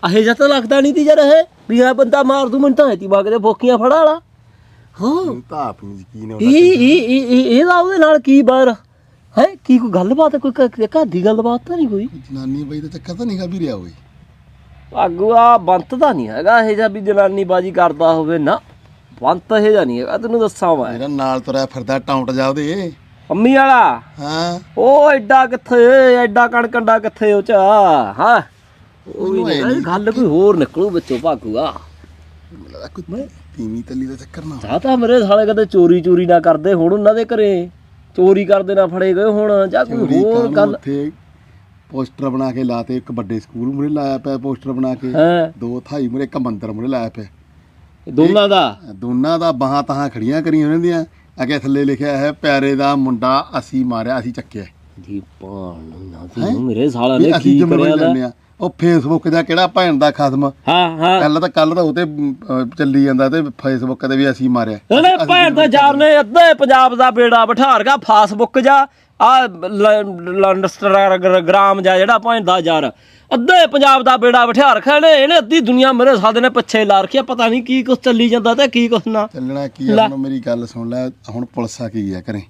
H: ਅਹੇ ਜਦ ਤਾਂ ਲੱਗਦਾ ਨਹੀਂ ਤੀ ਜਰ ਇਹ ਵੀ ਆ ਬੰਦਾ ਮਾਰ ਦੂ ਮੈਨੂੰ ਤਾਂ ਐਤੀ ਬਾਗ ਦੇ ਫੋਕੀਆਂ ਫੜਾ ਵਾਲਾ ਹੋ।
E: ਤਾਂ ਆਪ ਨੂੰ ਯਕੀਨ
H: ਇਹ ਇਹ ਇਹ ਇਹ- ਇਹਦਾ ਉਹਦੇ ਨਾਲ ਕੀ ਬਾਰ ਹੈ ਕੀ ਕੋਈ ਗੱਲਬਾਤ ਕੋਈ ਕ- ਘਰ ਦੀ ਗੱਲਬਾਤ ਤਾਂ ਨਹੀਂ ਕੋਈ?
E: ਜਨਾਨੀ ਬਈ ਦਾ ਚੱਕਰ ਤਾਂ ਨਹੀਂਗਾ ਵੀ ਰਿਹਾ ਹੋਈ
H: ਭਾਗੂਆ ਬੰਤ ਦਾ ਨਹੀਂ ਹੈਗਾ ਇਹ ਜਿਹਾ ਵੀ ਜਨਾਨੀ ਬਾਜੀ ਕਰਦਾ ਹੋਵੇ ਨਾ। ਬੰਤ ਇਹ ਜਿਹਾ ਨਹੀਂ ਹੈਗਾ ਤੈਨੂੰ ਦੱਸਾਂ ਮੈਂ।
E: ਮੇਰਾ ਨਾਲ ਤੁਰਿਆ ਫਿਰਦਾ ਟਾਉਂਟ ਜਾ ਉਹਦੇ।
H: ਅੰਮੀ ਵਾਲਾ?
E: ਹਾਂ।
H: ਉਹ ਐਡਾ ਕਿੱਥੇ ਐਡਾ ਕਣਕੰਡਾ ਕਿੱਥੇ ਉਹ ਚ? ਹਾਂ। ਉਹ ਵੀ
E: ਮੈਨੂੰ ਐ
H: ਨਹੀਂ, ਗੱਲ ਕੋਈ ਹੋਰ ਨਿਕਲੂ ਵਿੱਚੋਂ ਭਾਗੂਆ।
E: ਮੈਨੂੰ ਲੱਗਦਾ ਕੋਈ ਤੀਵੀਂ ਤੱਲੀ ਦਾ ਚੱਕਰ ਨਾ
H: ਜਾਂ ਤਾਂ ਮੇਰੇ ਸਾਲੇ ਕਦੇ ਚੋਰੀ ਚੋਰੀ ਨਾ ਕਰਦੇ ਹੁਣ ਉਹਨਾਂ ਦੇ ਘਰੇ ਚੋਰੀ ਕਰਦੇ ਨਾ ਫੜੇ ਗਏ ਹੁਣ ਜਾਂ ਕੋਈ
E: ਚੋਰੀ
H: ਹੋਰ ਗੱਲ
E: ਉੱਥੇ ਪੋਸਟਰ ਬਣਾ ਕੇ ਲਾਤੇ ਇੱਕ ਵੱਡੇ ਸਕੂਲ ਮੁਰੇ ਲਾਇਆ ਪਿਆ ਪੋਸਟਰ ਬਣਾ ਕੇ
H: ਹਾਂ।
E: ਦੋ ਥਾਈ ਮੁਰੇ ਇੱਕ ਮੰਦਰ ਮੁਰੇ ਲਾਇਆ ਪਿਆ।
H: ਦੋਨਾਂ ਦਾ?
E: ਦੋਨਾਂ ਦਾ ਬਾਹਾਂ ਤਾਹਾਂ ਖੜੀਆਂ ਕਰੀਆਂ ਉਹਨਾਂ ਦੀਆਂ। ਅੱਗੇ ਥੱਲੇ ਲਿਖਿਆ ਹੈ ਪਿਆਰੇ ਦਾ ਮੁੰਡਾ ਅਸੀਂ ਮਾਰਿਆ ਅਸੀਂ ਚੱਕਿਆ
H: ਜੀ ਪਾਣ ਨਾ
E: ਹੈਂ?
H: ਤੂੰ ਮੇਰੇ ਸਾਲਾ ਨੇ ਕੀ
E: ਜ਼ਿੰਮੇਵਾਰੀ
H: ਕਰਿਆ
E: ਲੈਂਦੇ
H: ਦਾ
E: ਆ। ਉਹ ਫੇਸਬੁੱਕ ਦਾ ਕਿਹੜਾ ਭੈਣ ਦਾ ਖਸਮ?
H: ਹਾਂ ਹਾਂ।
E: ਕੱਲ ਤਾਂ ਕੱਲ ਤਾਂ ਉਤੇ ਚੱਲੀ ਜਾਂਦਾ ਤੇ ਫੇਸਬੁੱਕ ਤੇ ਵੀ ਅਸੀਂ ਮਾਰਿਆ।
H: ਉਹਨੇ ਭੈਣ ਦਾ ਯਾਰ ਨੇ ਅੱਧੇ ਪੰਜਾਬ ਦਾ ਬੇੜਾ ਬਿਠਾ ਰਗਾ ਫਾਸਬੁੱਕ ਜਾ ਆ ਇੰਸਟਾਗ੍ਰਾਮ ਜਾ ਜਿਹੜਾ ਭੈਣ ਦਾ ਯਾਰ। ਅੱਧੇ ਪੰਜਾਬ ਦਾ ਬੇੜਾ ਬਿਠਾ ਰੱਖਿਆ ਨੇ ਇਹਨੇ ਅੱਧੀ ਦੁਨੀਆ ਮੇਰੇ ਸਾਦੇ ਨੇ ਪਿੱਛੇ ਲਾ ਰੱਖਿਆ ਪਤਾ ਨਹੀਂ ਕੀ ਕੁਛ ਚੱਲੀ ਜਾਂਦਾ ਤੇ ਕੀ ਕੁਛ ਨਾ।
E: ਚੱਲਣਾ ਕੀ ਆ ਹੁਣ ਮੇਰੀ ਗੱਲ ਸੁਣ ਲੈ ਹੁਣ ਪੁਲਿਸ ਆ ਕੀ ਆ ਕਰੇ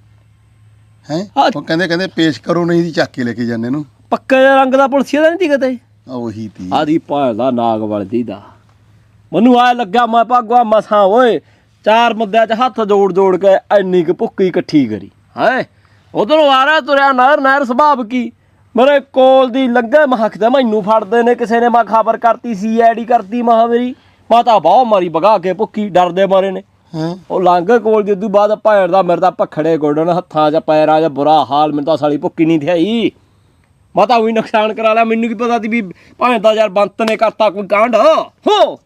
E: ਹੈ?
H: ਹਾਂ।
E: ਉਹ ਕਹਿੰਦੇ ਕਹਿੰਦੇ ਪੇਸ਼ ਕਰੋ ਨਹੀਂ ਦੀ ਚੱਕ ਕੇ ਲੈ ਕੇ ਜਾਂਦੇ ਨੂੰ
H: ਪੱਕੇ ਰੰਗ ਦਾ ਪੁਲਸੀਆ ਦਾ ਨਹੀਂ ਤੀ ਕਿਤੇ।
E: ਆ ਉਹੀ ਤੀ
H: ਆਦੀ ਭੈਣ ਦਾ ਨਾਗ ਵਲਦੀ ਦਾ। ਮੈਨੂੰ ਆ ਲੱਗਾ ਮੈਂ ਭਾਗਵਾ ਮਸਾਂ ਓਏ ਚਾਰ ਮੁੱਦਿਆਂ 'ਚ ਹੱਥ ਜੋੜ ਜੋੜ ਕੇ ਐਨੀ ਕੁ ਭੁੱਕੀ ਇਕੱਠੀ ਕਰੀ। ਹੈ? ਉਧਰੋਂ ਆ ਰਿਹਾ ਤੁਰਿਆ ਨਹਿਰ ਨਹਿਰ ਸੁਭਾਵ ਕੀ? ਮੇਰੇ ਕੋਲ ਦੀ ਲੰਘੇ ਮਹਕਦੇ ਮੈਨੂੰ ਫੜਦੇ ਨੇ ਕਿਸੇ ਨੇ ਮੈਂ ਖਬਰ ਕਰਤੀ ਸੀ ਆਈਡੀ ਕਰਤੀ ਮਹਾ ਮੇਰੀ ਮਾਤਾ ਬਹੁਤ ਮਾਰੀ ਭਗਾ ਕੇ ਭੁੱਕੀ ਡਰਦੇ ਮਾਰੇ ਨੇ।
E: ਹਾਂ?
H: ਉਹ ਲੰਘ ਕੋਲ ਦੀ ਉਦੋਂ ਬਾਅਦ ਭੈਣ ਦਾ ਮੇਰੇ ਤਾਂ ਪਖੜੇ ਗੋਡਣ ਹੱਥਾਂ 'ਚ ਪੈਰਾਂ 'ਚ ਬੁਰਾ ਹਾਲ ਮੈਨੂੰ ਤਾਂ ਸਾਲੀ ਭੁੱਕੀ ਨਹੀਂ ਥਿਆਈ ਮਾਤਾ ਉਹੀ ਨੁਕਸਾਨ ਕਰਾ ਲਿਆ ਮੈਨੂੰ ਕੀ ਪਤਾ ਸੀ ਵੀ ਭੈਣ ਦਾ ਯਾਰ ਬੰਤ ਨੇ ਕਰਤਾ ਕੋਈ ਕਾਂਡ ਹੋ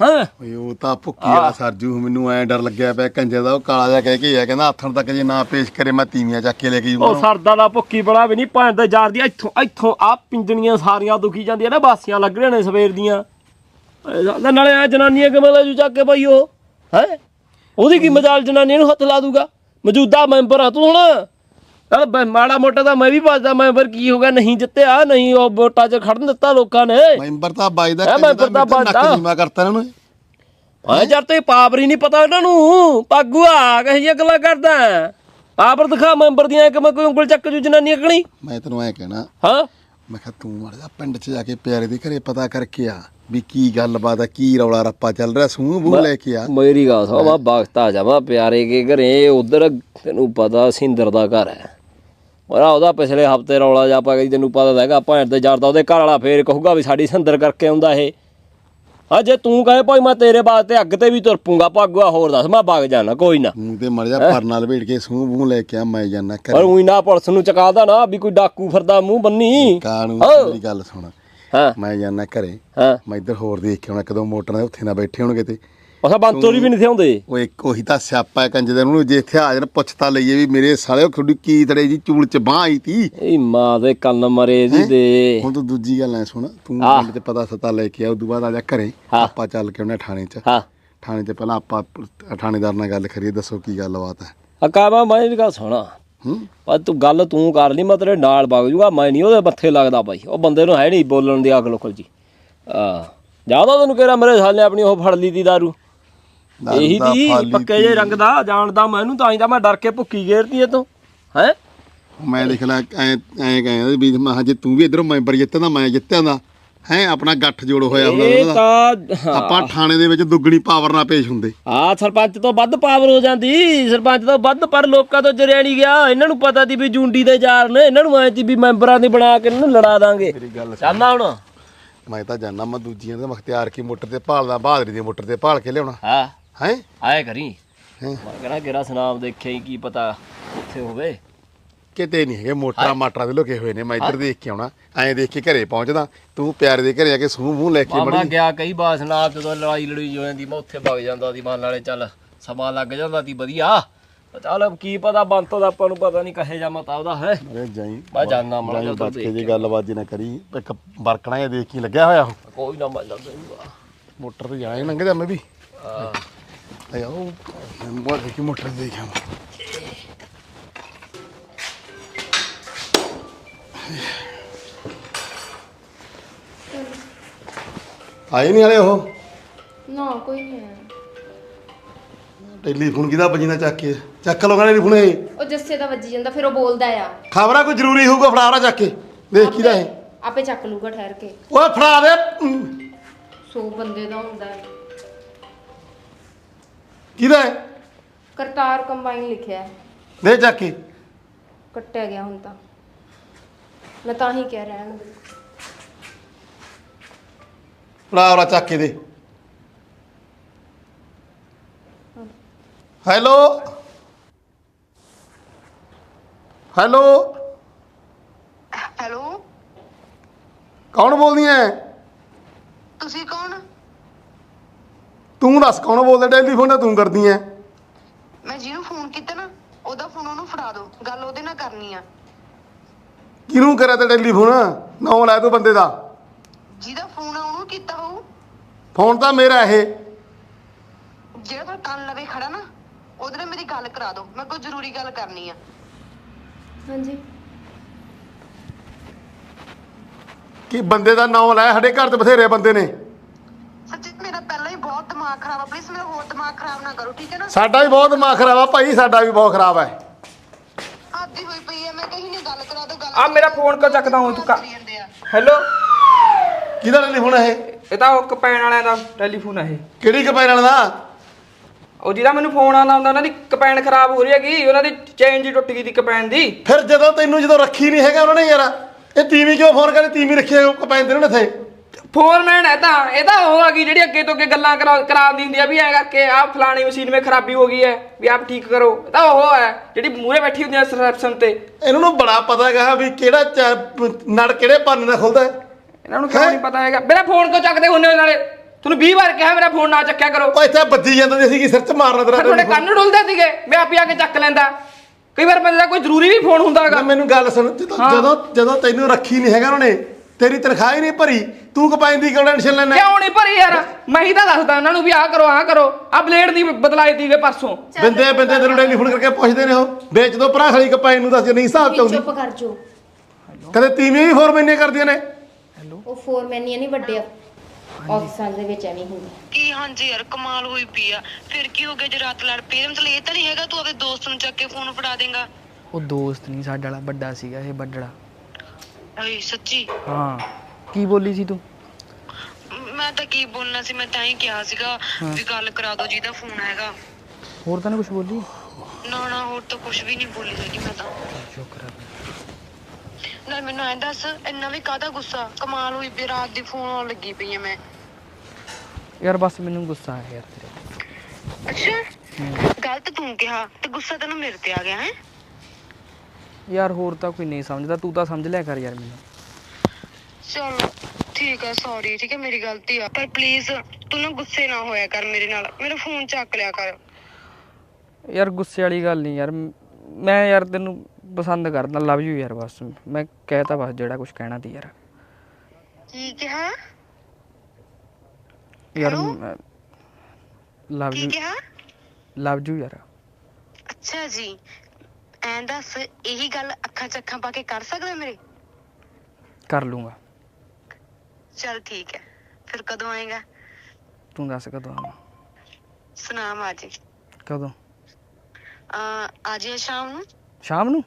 H: ਹਾਂ
E: ਓਏ ਉਹ ਤਾਂ ਭੁੱਕੀ ਵਾਲਾ ਸਰਜੂ ਮੈਨੂੰ ਐ ਡਰ ਲੱਗਿਆ ਪਿਆ ਕੰਜੇ ਦਾ ਉਹ ਕਾਲਾ ਜਿਹਾ ਕਹਿ ਕੇ ਆ ਕਹਿੰਦਾ ਆਥਣ ਤੱਕ ਜੇ ਨਾ ਪੇਸ਼ ਕਰੇ ਮੈਂ ਤੀਵੀਆਂ ਚੱਕ ਕੇ ਲੈ ਕੇ
H: ਉਹ ਸਰਦਾ ਦਾ ਭੁੱਕੀ ਬੜਾ ਵੀ ਨਹੀਂ ਭੈਣ ਦਾ ਯਾਰ ਦੀ ਇੱਥੋਂ ਇੱਥੋਂ ਆ ਪਿੰਜਣੀਆਂ ਸਾਰੀਆਂ ਦੁਖੀ ਜਾਂਦੀਆਂ ਨੇ ਬਾਸੀਆਂ ਲੱਗ ਰਹੀਆਂ ਨੇ ਸਵੇਰ ਦੀਆਂ। ਨਾਲੇ ਆ ਜਨਾਨੀਆਂ ਕਿਵੇਂ ਲੈ ਜੂ ਚੱਕ ਕੇ ਬਈ ਉਹ ਹੈ? ਉਹਦੀ ਕੀ ਮਜਾਲ ਜਨਾਨੀ ਨੂੰ ਹੱਥ ਲਾ ਦੂਗਾ? ਮੌਜੂਦਾ ਮੈਂਬਰ ਆ ਤੂੰ ਹੁਣ। ਚੱਲ ਬ- ਮਾੜਾ ਮੋਟਾ ਤਾਂ ਮੈਂ ਵੀ ਭੱਜਦਾ ਮੈਂਬਰ ਕੀ ਹੋ ਗਿਆ? ਨਹੀਂ ਜਿੱਤਿਆ ਨਹੀਂ ਉਹ ਵੋਟਾਂ 'ਚ ਖੜਨ ਦਿੱਤਾ ਲੋਕਾਂ ਨੇ।
E: ਮੈਂਬਰ ਤਾਂ ਬਾਜਦਾ
H: ਹੈਂ, ਮੈਂਬਰ ਤਾਂ ਵੱਜਦਾ।
E: ਨੀਵਾ ਕਰਤਾ ਇਹਨਾਂ ਨੂੰ।
H: ਯਾਰ ਤੇ ਪਾਵਰ ਹੀ ਨਹੀਂ ਪਤਾ ਇਹਨਾਂ ਨੂੰ। ਪਾਗੂਆ ਕਹੀ ਜਿਹੀਆਂ ਗੱਲਾਂ ਕਰਦਾ ਪਾਵਰ ਦਿਖਾ ਮੈਂਬਰ ਦੀਆਂ ਕਿ ਮੈਂ ਕੋਈ ਉਂਗਲ ਚੱਕ ਜੂ ਜਨਾਨੀ ਅਕਣੀ
E: ਮੈਂ ਤੈਨੂੰ ਐ ਕਹਿਣਾ।
H: ਹਾਂ।
E: ਮੈਂ ਕਿਹਾ ਤੂੰ ਮੜ ਜਾ ਪਿੰਡ 'ਚ ਜਾ ਕੇ ਪਿਆਰੇ ਦੇ ਘਰੇ ਪਤਾ ਕਰਕੇ ਆ ਵੀ ਕੀ ਗੱਲਬਾਤ ਆ ਕੀ ਰੌਲਾ ਰੱਪਾ ਚੱਲ ਰਿਹਾ ਸੂਹ ਬੂਹ ਲੈ ਕੇ ਆ।
H: ਮੇਰੀ ਗੱਲ ਸੁਣ ਮੈਂ ਬਖਤਾ ਜਾਵਾਂ ਪਿਆਰੇ ਕੇ ਘਰੇ ਉਧਰ ਤੈਨੂੰ ਪਤਾ ਸਿੰਦਰ ਦਾ ਘਰ ਹੈ। ਮਰਾ ਉਹਦਾ ਪਿਛਲੇ ਹਫ਼ਤੇ ਰੌਲਾ ਜਾ ਪਾ ਗਈ ਤੈਨੂੰ ਪਤਾ ਤਾਂ ਹੈਗਾ ਭੈਣ ਤੇ ਜਰਦਾ ਉਹਦੇ ਘਰ ਵਾਲਾ ਫੇਰ ਕਹੂਗਾ ਵੀ ਸਾਡੀ ਸਿੰਦਰ ਕਰਕੇ ਆਉਂਦਾ ਇਹ। ਜੇ ਤੂੰ ਕਹੇ ਭਾਈ ਮੈਂ ਤੇਰੇ ਵਾਸਤੇ ਅੱਗ ਤੇ ਵੀ ਤੁਰ ਪੂੰਗਾ ਭਾਗੂਆ ਹੋਰ ਦੱਸ ਮੈਂ ਵਗ ਜਾਣਾ ਕੋਈ ਨਾ।
E: ਮੂੰਹ ਤੇ ਮੜ ਜਾ ਪਰ ਨਾਲ ਭੇੜ ਕੇ ਸੂਹ ਬੂਹ ਲੈ ਕੇ ਆ ਮੈਂ ਜਾਣਾ
H: ਪਰ ਉਹੀ ਨਾ ਪੁਲਿਸ ਨੂੰ ਚਕਾਦਾ ਨਾ ਵੀ ਕੋਈ ਡਾਕੂ ਫਿਰਦਾ ਮੂੰਹ ਬੰਨੀ।
E: ਕਾਨੂੰ
H: ਹਾਂ।
E: ਮੇਰੀ ਗੱਲ ਸੁਣ।
H: ਹਾਂ।
E: ਮੈਂ ਜਾਣਾ ਘਰੇ।
H: ਹਾਂ।
E: ਮੈਂ ਇੱਧਰ ਹੋਰ ਦੇਖ ਕੇ ਆਉਣਾ ਕਦੋਂ ਮੋਟਰ ਦੇ ਉੱਥੇ ਨਾ ਬੈਠੇ ਹੋਣਗੇ ਤੇ।
H: ਅਸਾਂ ਬੰਤੋਰੀ ਵੀ ਨਹੀਂ ਥੇ ਆਉਂਦੇ
E: ਉਹ ਇੱਕ ਉਹੀ ਤਾਂ ਸਿਆਪਾ ਹੈ ਕੰਜੇ ਦੇ ਨੂੰ ਜੇ ਇੱਥੇ ਆ ਜਾਣ ਪੁੱਛਤਾ ਲਈਏ ਵੀ ਮੇਰੇ ਸਾਲੇ ਤੁਹਾਡੀ ਕੀ ਤੜੇ ਜੀ ਚੂਲ ਚ ਬਾਹ ਆਈ ਤੀ?
H: ਇਹ ਮਾਂ ਦੇ ਕੰਨ ਮਰੇ ਜੀ ਦੇ।
E: ਹੁਣ ਤੂੰ ਦੂਜੀ ਗੱਲ ਐ ਸੁਣ ਤੂੰ। ਪਿੰਡ ਤੇ ਪਤਾ ਸਤਾ ਲੈ ਕੇ ਆ ਉਦੋਂ ਬਾਅਦ ਆ ਜਾ ਘਰੇ। ਆਪਾਂ ਚੱਲ ਕੇ ਉਹਨੇ ਥਾਣੇ ਚ।
H: ਹਾਂ।
E: ਥਾਣੇ ਤੇ ਪਹਿਲਾਂ ਆਪਾਂ ਥਾਣੇਦਾਰ ਨਾਲ ਗੱਲ ਕਰੀਏ ਦੱਸੋ ਕੀ ਗੱਲਬਾਤ ਹੈ।
H: ਅਕਾ ਮੈਂ ਮੈਂ ਵੀ ਗੱਲ ਸੁਣਾ।
E: ਹੂੰ?
H: ਪਰ ਤੂੰ ਗੱਲ ਤੂੰ ਕਰ ਲਈ ਮੈਂ ਤੇਰੇ ਨਾਲ ਵਗ ਜੂਗਾ ਮੈਂ ਨਹੀਂ ਉਹਦੇ ਮੱਥੇ ਲੱਗਦਾ ਬਾਈ। ਉਹ ਬੰਦੇ ਨੂੰ ਹੈ ਨਹੀਂ ਬੋਲਣ ਦੀ ਅਕਲ ਉਕਲ ਜੀ। ਆ ਜ਼ਿਆਦਾ ਤੈਨੂੰ ਕਿਹੜਾ ਮੇਰੇ ਸਾਲੇ ਆਪਣੀ ਉਹ ਫੜ ਲਈ ਦੀ ਦਾਰੂ। ਇਹੀ
E: ਦਾ
H: ਪੱਕੇ ਜੇ ਰੰਗ ਦਾ ਜਾਣਦਾ ਮੈਨੂੰ ਤਾਂ ਹੀ ਤਾਂ ਮੈਂ ਡਰ ਕੇ ਭੁੱਕੀ ਗੇਰਤੀ ਇਹ ਤੋਂ। ਹੈ?
E: ਮੈਂ ਦੇਖ ਲੈ ਐ ਐ ਕਹਿੰਦਾ ਵੀ ਮੈਂ ਕਿਹਾ ਜੇ ਤੂੰ ਵੀ ਇਧਰੋਂ ਮੈਂਬਰ ਜਿੱਤਿਆ ਦਾ ਮੈਂ ਜਿੱਤਿਆ ਦਾ ਹੈ ਆਪਣਾ ਗੱਠ ਜੋੜ ਹੋਇਆ ਹੁੰਦਾ
H: ਇਹ ਤਾਂ
E: ਆਪਾਂ ਥਾਣੇ ਦੇ ਵਿੱਚ ਦੁੱਗਣੀ ਪਾਵਰ ਨਾਲ ਪੇਸ਼ ਹੁੰਦੇ।
H: ਆ ਸਰਪੰਚ ਤੋਂ ਵੱਧ ਪਾਵਰ ਹੋ ਜਾਂਦੀ ਸਰਪੰਚ ਤੋਂ ਵੱਧ ਪਰ ਲੋਕਾਂ ਤੋਂ ਜਰਿਆ ਨਹੀਂ ਗਿਆ। ਇਹਨਾਂ ਨੂੰ ਪਤਾ ਸੀ ਵੀ ਜੁੰਡੀ ਦੇ ਯਾਰ ਨੇ ਇਹਨਾਂ ਨੂੰ ਐ ਸੀ ਵੀ ਮੈਂਬਰਾਂ ਦੀ ਬਣਾ ਕੇ ਇਹਨਾਂ ਲੜਾ ਦਾਂਗੇ। ਚੱਲਣਾ ਹੁਣ?
E: ਮੈਂ ਤਾਂ ਜਾਣਾ ਮੈਂ ਦੂਜੀਆਂ ਦੇ ਮਖਤਿਆਰ ਕੀ ਮੋਟਰ ਤੇ ਭਾਲਦਾ ਬਹਾਦਰੀ ਦੀ ਮੋਟਰ ਤੇ ਭਾਲ ਕੇ ਲਿਆਉਣਾ।
H: ਹਾਂ।
E: ਹੈ?
H: ਆਏ ਕਰੀ। ਮੈਂ ਕਹਿੰਦਾ ਕਿਹੜਾ ਸੁਨਾਮ ਦੇਖਿਆ ਹੀ ਕੀ ਪਤਾ ਉੱਥੇ ਹੋਵੇ।
E: ਕਿਤੇ ਨਹੀਂ ਹੈਗੇ ਮੋਟਰਾਂ ਮਾਟਰਾਂ ਦੇ ਲੁਕੇ ਹੋਏ ਨੇ ਮੈਂ ਇੱਧਰ ਦੇਖ ਕੇ ਆਉਣਾ। ਐਂ ਦੇਖ ਕੇ ਘਰੇ ਪਹੁੰਚਦਾ ਤੂੰ ਪਿਆਰੇ ਦੇ ਘਰੇ ਆ ਕੇ ਸੂਹ ਮੂੰਹ ਲੈ ਕੇ
H: ਮਾਮਾ
E: ਮੜੀ
H: ਗਿਆ ਕਈ ਬਾਸ ਨਾਲ ਜਦੋਂ ਲੜਾਈ ਲੜੀ ਹੋ ਜਾਂਦੀ ਮੈਂ ਉੱਥੇ ਵਗ ਜਾਂਦਾ ਸੀ ਮਨ ਵਾਲੇ ਚੱਲ ਸਮਾਂ ਲੱਗ ਜਾਂਦਾ ਸੀ ਵਧੀਆ। ਚੱਲ ਕੀ ਪਤਾ ਬੰਤੋ ਦਾ ਆਪਾਂ ਨੂੰ ਪਤਾ ਨਹੀਂ ਕਹੇ ਜਾ ਮਤਾ ਉਹਦਾ ਹੈ।
E: ਅਰੇ ਜਾਈ
H: ਮੈਂ ਜਾਨਾ ਮਾੜਾ ਜਿਹਾ
E: ਬਚ ਕੇ ਜੀ ਗੱਲਬਾਤ ਜੀ ਨਾ ਕਰੀ ਇੱਕ ਬਰਕਣਾ ਜਿਹਾ ਦੇਖ ਕੇ ਲੱਗਿਆ ਹੋਇਆ ਉਹ।
H: ਕੋਈ ਨਾ ਮੈਂ ਲੱਗ ਜਾਊਗਾ।
E: ਮੋਟਰ ਤੇ ਜਾਣਾ ਹੀ ਲੰਘਦਾ ਮੈਂ ਵੀ।
H: ਹਾਂ।
E: ਆਏ ਨਹੀਂ ਵਾਲੇ ਉਹ
C: ਨਾ ਕੋਈ ਨਹੀਂ ਆਇਆ
E: ਟੈਲੀਫੋਨ ਕਿਹਦਾ ਵੱਜਦਾ ਚੱਕ ਕੇ ਚੱਕ ਲੋ ਗਾਣੇ ਫੋਨ ਇਹ
C: ਉਹ ਜੱਸੇ ਦਾ ਵੱਜੀ ਜਾਂਦਾ ਫਿਰ ਉਹ ਬੋਲਦਾ ਆ
E: ਖਬਰਾਂ ਕੋਈ ਜ਼ਰੂਰੀ ਹੋਊਗਾ ਫੜਾ ਚੱਕ ਕੇ ਦੇਖ ਕਿਹਦਾ ਹੈ
C: ਆਪੇ ਚੱਕ ਲੂਗਾ ਠਹਿਰ ਕੇ
E: ਓਏ ਫੜਾ ਦੇ ਅਮ,
C: ਸੋ ਬੰਦੇ ਦਾ ਹੁੰਦਾ ਹੈ
E: ਕਿਹਦਾ ਹੈ?
C: ਕਰਤਾਰ ਕੰਬਾਈਨ ਲਿਖਿਆ ਹੈ।
E: ਦੇ ਚੱਕ ਕੇ।
C: ਕੱਟਿਆ ਗਿਆ ਹੁਣ ਤਾਂ। ਮੈਂ ਤਾਂ ਹੀ ਕਹਿ ਰਹਿਣ ਦੇ
E: ਫੜਾ ਉਹਲਾ ਚੱਕ ਕੇ ਦੇ। ਹੈਲੋ। ਹੈਲੋ।
I: ਹੈਲੋ।
E: ਕੌਣ ਬੋਲਦੀ ਐ
I: ਤੁਸੀਂ ਕੌਣ?
E: ਤੂੰ ਦੱਸ ਕੌਣ ਬੋਲਦਾ ਟੈਲੀਫੋਨ ਤੇ ਤੂੰ ਕਰਦੀ ਐ?
I: ਮੈਂ ਜਿਹਨੂੰ ਫੋਨ ਕੀਤਾ ਨਾ ਉਹਦਾ ਫੋਨ ਉਹਨੂੰ ਫੜਾ ਦਿਓ ਗੱਲ ਉਹਦੇ ਨਾਲ ਕਰਨੀ ਆ।
E: ਕਿਹਨੂੰ ਕਰਿਆ ਤੇ ਟੈਲੀਫੋਨ ਨਾਂ ਲੈ ਤੂੰ ਬੰਦੇ ਦਾ।
I: ਜਿਹਦਾ ਫੋਨ ਆ ਉਹਨੂੰ ਕੀਤਾ ਹੋਊ।
E: ਫੋਨ ਤਾਂ ਮੇਰਾ ਇਹ।
I: ਜਿਹੜਾ ਤਾਂ ਕੰਨ ਲਵੇ ਖੜਾ ਨਾ ਉਹਦੇ ਨਾਲ ਮੇਰੀ ਗੱਲ ਕਰਾ ਦਿਓ ਮੈਂ ਕੋਈ ਜ਼ਰੂਰੀ ਗੱਲ ਕਰਨੀ ਆ।
C: ਹਾਂਜੀ।
E: ਕਿ ਬੰਦੇ ਦਾ ਨਾਂ ਲੈ ਸਾਡੇ ਘਰ ਤੇ ਬਥੇਰੇ ਬੰਦੇ ਨੇ
I: ਸੱਚੀ ਮੇਰਾ ਪਹਿਲਾਂ ਹੀ ਬਹੁਤ ਦਿਮਾਗ ਖਰਾਬ ਆ ਪਲੀਜ਼ ਮੇਰਾ ਹੋਰ ਦਿਮਾਗ ਖਰਾਬ ਨਾ ਕਰੋ ਠੀਕ ਹੈ ਨਾ
E: ਸਾਡਾ ਵੀ ਬਹੁਤ ਦਿਮਾਗ ਖਰਾਬ ਆ ਭਾਈ ਸਾਡਾ ਵੀ ਬਹੁਤ ਖਰਾਬ ਹੈ
I: ਹੀ ਹੋਈ ਪਈ ਹੈ ਮੈਂ ਕਹੀ ਨਹੀਂ ਗੱਲ ਕਰਾ ਦਿਓ ਗੱਲ
F: ਆ ਮੇਰਾ ਫੋਨ ਕਿਉਂ ਚੱਕਦਾ ਹੁਣ ਤੂੰ ਕਾ
I: ਕਰੀ ਜਾਂਦੇ ਆ।
F: ਹੈਲੋ
E: ਕਿਹਦਾ ਟੈਲੀਫੋਨ ਹੈ ਇਹ?
F: ਇਹ ਤਾਂ ਉਹ ਕਪੈਣ ਵਾਲਿਆਂ ਦਾ ਟੈਲੀਫੋਨ ਆ ਇਹ।
E: ਕਿਹੜੀ ਕੰਪਨੀ ਦਾ
F: ਉਹ ਜਿਹਦਾ ਮੈਨੂੰ ਫੋਨ ਆਉਂਦਾ ਹੁੰਦਾ ਉਹਨਾਂ ਦੀ ਕਪੈਣ ਖਰਾਬ ਹੋ ਰਹੀ ਹੈਗੀ ਉਹਨਾਂ ਦੀ ਚੇਨ ਜੀ ਟੁੱਟ ਗਈ ਦੀ ਕਪੈਣ ਦੀ।
E: ਫਿਰ ਜਦੋਂ ਤੈਨੂੰ ਜਦੋਂ ਰੱਖੀ ਨਹੀਂ ਹੈਗਾ ਉਹਨਾਂ ਨੇ ਯਾਰ ਇਹ ਤੀਵੀਂ ਕਿਉਂ ਫੋਨ ਕਰੇ ਤੀਵੀਂ ਰੱਖੀ ਉਹ ਕੰਪਨੀ ਤੇ ਨੇ ਇੱਥੇ।
F: ਫੋਰਮੈਨ ਹੈ ਤਾਂ ਇਹ ਤਾਂ ਉਹ ਹੈਗੀ ਜਿਹੜੀ ਅੱਗੇ ਤੋਂ ਅੱਗੇ ਗੱਲਾਂ ਕਰਾ ਕਰਾ ਦਿੰਦੀ ਆ ਵੀ ਐ ਕਰਕੇ ਆ ਫਲਾਣੀ ਮਸ਼ੀਨ ਵਿੱਚ ਖਰਾਬੀ ਹੋ ਗਈ ਹੈ ਵੀ ਆਪ ਠੀਕ ਕਰੋ। ਇਹ ਤਾਂ ਉਹ ਹੈ ਜਿਹੜੀ ਮੂਹਰੇ ਬੈਠੀ ਹੁੰਦੀ ਆ ਰਿਸੈਪਸ਼ਨ ਤੇ।
E: ਇਹਨਾਂ ਨੂੰ ਬੜਾ ਪਤਾ ਹੈਗਾ ਵੀ ਕਿਹੜਾ ਚ- ਨੜ ਕਿਹੜੇ ਪੰਨ ਨਾਲ ਖੁੱਲਦਾ ਹੈ।
F: ਇਹਨਾਂ ਨੂੰ ਕਿਉਂ ਨਹੀਂ ਪਤਾ ਹੈਗਾ? ਮੇਰਾ ਫੋਨ ਕਿਉਂ ਚੱਕਦੇ ਹੁੰਦੇ ਹੋ ਨਾਲੇ? ਤੁਹਾਨੂੰ 20 ਵਾਰ ਕਿਹਾ ਮੇਰਾ ਫੋਨ ਨਾ ਚੱਕਿਆ ਕਰੋ।
E: ਉਹ ਇੱਥੇ ਵੱਜੀ ਜਾਂਦਾ ਸੀ ਕਿ ਸਿਰ 'ਚ ਮਾਰਨਾ ਤੇਰਾ
F: ਫਿਰ ਤੁਹਾਡੇ। ਕੰਨ ਡੁੱਲਦੇ ਸੀਗੇ ਮੈਂ ਆਪੇ ਆ ਕੇ ਚੱਕ ਲੈਂਦਾ। ਕਈ ਵਾਰ ਬੰਦੇ ਦਾ ਕੋਈ ਜ਼ਰੂਰੀ ਵੀ ਫੋਨ ਹੁੰਦਾ ਹੈਗਾ।
E: ਮੈਨੂੰ ਗੱਲ ਸੁਣ ਜਦੋਂ
F: ਹਾਂ।
E: ਜਦੋਂ ਜਦੋਂ ਤੈਨੂੰ ਰੱਖੀ ਨਹੀਂ ਹੈਗਾ ਉਹਨਾਂ ਨੇ ਤੇਰੀ ਤਨਖਾਹ ਹੀ ਨਹੀਂ ਭਰੀ। ਤੂੰ ਕਪਾਈਂ ਦੀ ਕਿਉਂ ਟੈਨਸ਼ਨ ਲੈਣਾ
F: ਕਿਉਂ ਨਹੀਂ ਭਰੀ ਯਾਰ? ਮੈਂ ਹੀ ਤਾਂ ਦੱਸਦਾ ਉਹਨਾਂ ਨੂੰ ਵੀ ਆਹ ਕਰੋ ਆਹ ਕਰੋ। ਆ ਬਲੇਡ ਦੀ ਬਦਲਾਈ ਦੀਗੇ ਪਰਸੋਂ।
E: ਬਿੰਦੇ ਬਿੰਦੇ ਤੈਨੂੰ ਟੈਲੀਫੋਨ ਕਰਕੇ ਪੁੱਛਦੇ ਨੇ ਉਹ। ਵੇਚ ਦੋ ਭਰਾ ਸਾਲੀ ਕਪਾਈ ਨੂੰ ਦੱਸ ਜੇ ਨਹੀਂ ਹਿਸਾਬ ਚ ਆਉਂਦੀ
J: ਚੁੱਪ ਕਰ ਜੋ
E: ਕਦੇ ਤੀਵੀਂ ਵੀ ਹੋਰ ਮਹੀਨੇ ਕਰਦੀਆਂ ਨੇ।
J: ਉਹ ਫੋਰਮੈਨੀਆਂ ਨਹੀਂ ਵੱਡੇ ਆਫਿਸਾਂ ਦੇ ਵਿੱਚ ਐਵੇਂ ਹੁੰਦੇ
I: ਕੀ ਹਾਂਜੀ ਯਾਰ ਕਮਾਲ ਹੋਈ ਪਈ ਆ। ਫਿਰ ਕੀ ਹੋ ਗਿਆ ਜੇ ਰਾਤ ਲੜ ਪਈ? ਇਹਦਾ ਮਤਲਬ ਇਹ ਤਾਂ ਨਹੀਂ ਹੈਗਾ ਤੂੰ ਆਪਣੇ ਦੋਸਤ ਨੂੰ ਚੱਕ ਕੇ ਫੋਨ ਫੜਾ ਦੇਂਗਾ।
F: ਉਹ ਦੋਸਤ ਨਹੀਂ ਸਾਡਾ ਵਾਲਾ ਵੱਡਾ ਸੀਗਾ ਇਹ ਵੱਡੜਾ।
I: ਓਏ ਸੱਚੀ?
F: ਹਾਂ। ਕੀ ਬੋਲੀ ਸੀ ਤੂੰ?
I: ਮ- ਤਾਂ ਕੀ ਬੋਲਣਾ ਸੀ ਮੈਂ ਤਾਂ ਹੀ ਕਿਹਾ ਸੀਗਾ ਵੀ ਗੱਲ ਕਰਾ ਦਿਓ ਜਿਹਦਾ ਫੋਨ ਹੈਗਾ
F: ਹੋਰ ਤਾਂ ਕੁਝ ਬੋਲੀ?
I: ਨਾ ਨਾ ਹੋਰ ਤਾਂ ਕੁਝ ਵੀ ਨਹੀਂ ਬੋਲੀ ਹੈਗੀ ਮੈਂ ਤਾਂ।
F: ਸ਼ੁਕਰ ਹੈ
I: ਨਾਲ ਮੈਨੂੰ ਐਂ ਦੱਸ ਇੰਨਾ ਵੀ ਕਾਹਦਾ ਗੁੱਸਾ? ਕਮਾਲ ਹੋਈ ਪਈ ਰਾਤ ਦੀ ਫੋਨ ਆਉਣ ਲੱਗੀ ਪਈ ਆ ਮੈਂ।
F: ਯਾਰ ਬਸ ਮੈਨੂੰ ਗੁੱਸਾ ਆ ਯਾਰ ਤੇਰੇ
I: ਅੱਛਾ। ਗਲਤ ਤੂੰ ਕਿਹਾ ਤੇ ਗੁੱਸਾ ਤੈਨੂੰ ਮੇਰੇ ਤੇ ਆ ਗਿਆ ਹੈ?
F: ਯਾਰ ਹੋਰ ਤਾਂ ਕੋਈ ਨਹੀਂ ਸਮਝਦਾ ਤੂੰ ਤਾਂ ਸਮਝ ਲਿਆ ਕਰ ਯਾਰ ਮੈਨੂੰ।
I: ਚਲੋ ਠੀਕ ਆ ਸੌਰੀ ਠੀਕ ਹੈ ਮੇਰੀ ਗਲਤੀ ਆ। ਪਰ ਪਲੀਜ਼ ਤੂੰ ਨਾ ਗੁੱਸੇ ਨਾ ਹੋਇਆ ਕਰ ਮੇਰੇ ਨਾਲ। ਮੇਰਾ ਫੋਨ ਚੱਕ ਲਿਆ ਕਰ।
F: ਯਾਰ ਗੁੱਸੇ ਵਾਲੀ ਗੱਲ ਨਹੀਂ ਯਾਰ ਮ- ਯਾਰ ਤੈਨੂੰ ਪਸੰਦ ਕਰਦਾ ਲਵ ਯੂ ਯਾਰ ਬਸ। ਮੈਂ ਕਹਿਤਾ ਬਸ ਜਿਹੜਾ ਕੁਝ ਕਹਿਣਾ ਤੀ ਯਾਰ।
I: ਕੀ ਕਿਹਾ?
F: ਯਾਰ
I: Hello?
F: ਲਵ
I: ਕੀ
F: ਯੂ
I: ਕਿਹਾ?
F: ਲਵ ਯੂ ਯਾਰ।
I: ਅੱਛਾ ਜੀ। ਐਂ ਦੱਸ ਇਹੀ ਗੱਲ ਅੱਖਾਂ ਚ ਅੱਖਾਂ ਪਾ ਕੇ ਕਰ ਸਕਦੇ ਮੇਰੇ?
F: ਕਰ ਲੂੰਗਾ।
I: ਚਲ ਠੀਕ ਹੈ ਫਿਰ ਕਦੋਂ ਆਏਗਾ?
F: ਤੂੰ ਦੱਸ ਕਦੋਂ ਆਵਾਂ
I: ਸੁਨਾਮ ਆ ਜੀ
F: ਕਦੋਂ?
I: ਆ ਆ ਜੀ ਸ਼ਾਮ ਨੂੰ?
F: ਸ਼ਾਮ ਨੂੰ?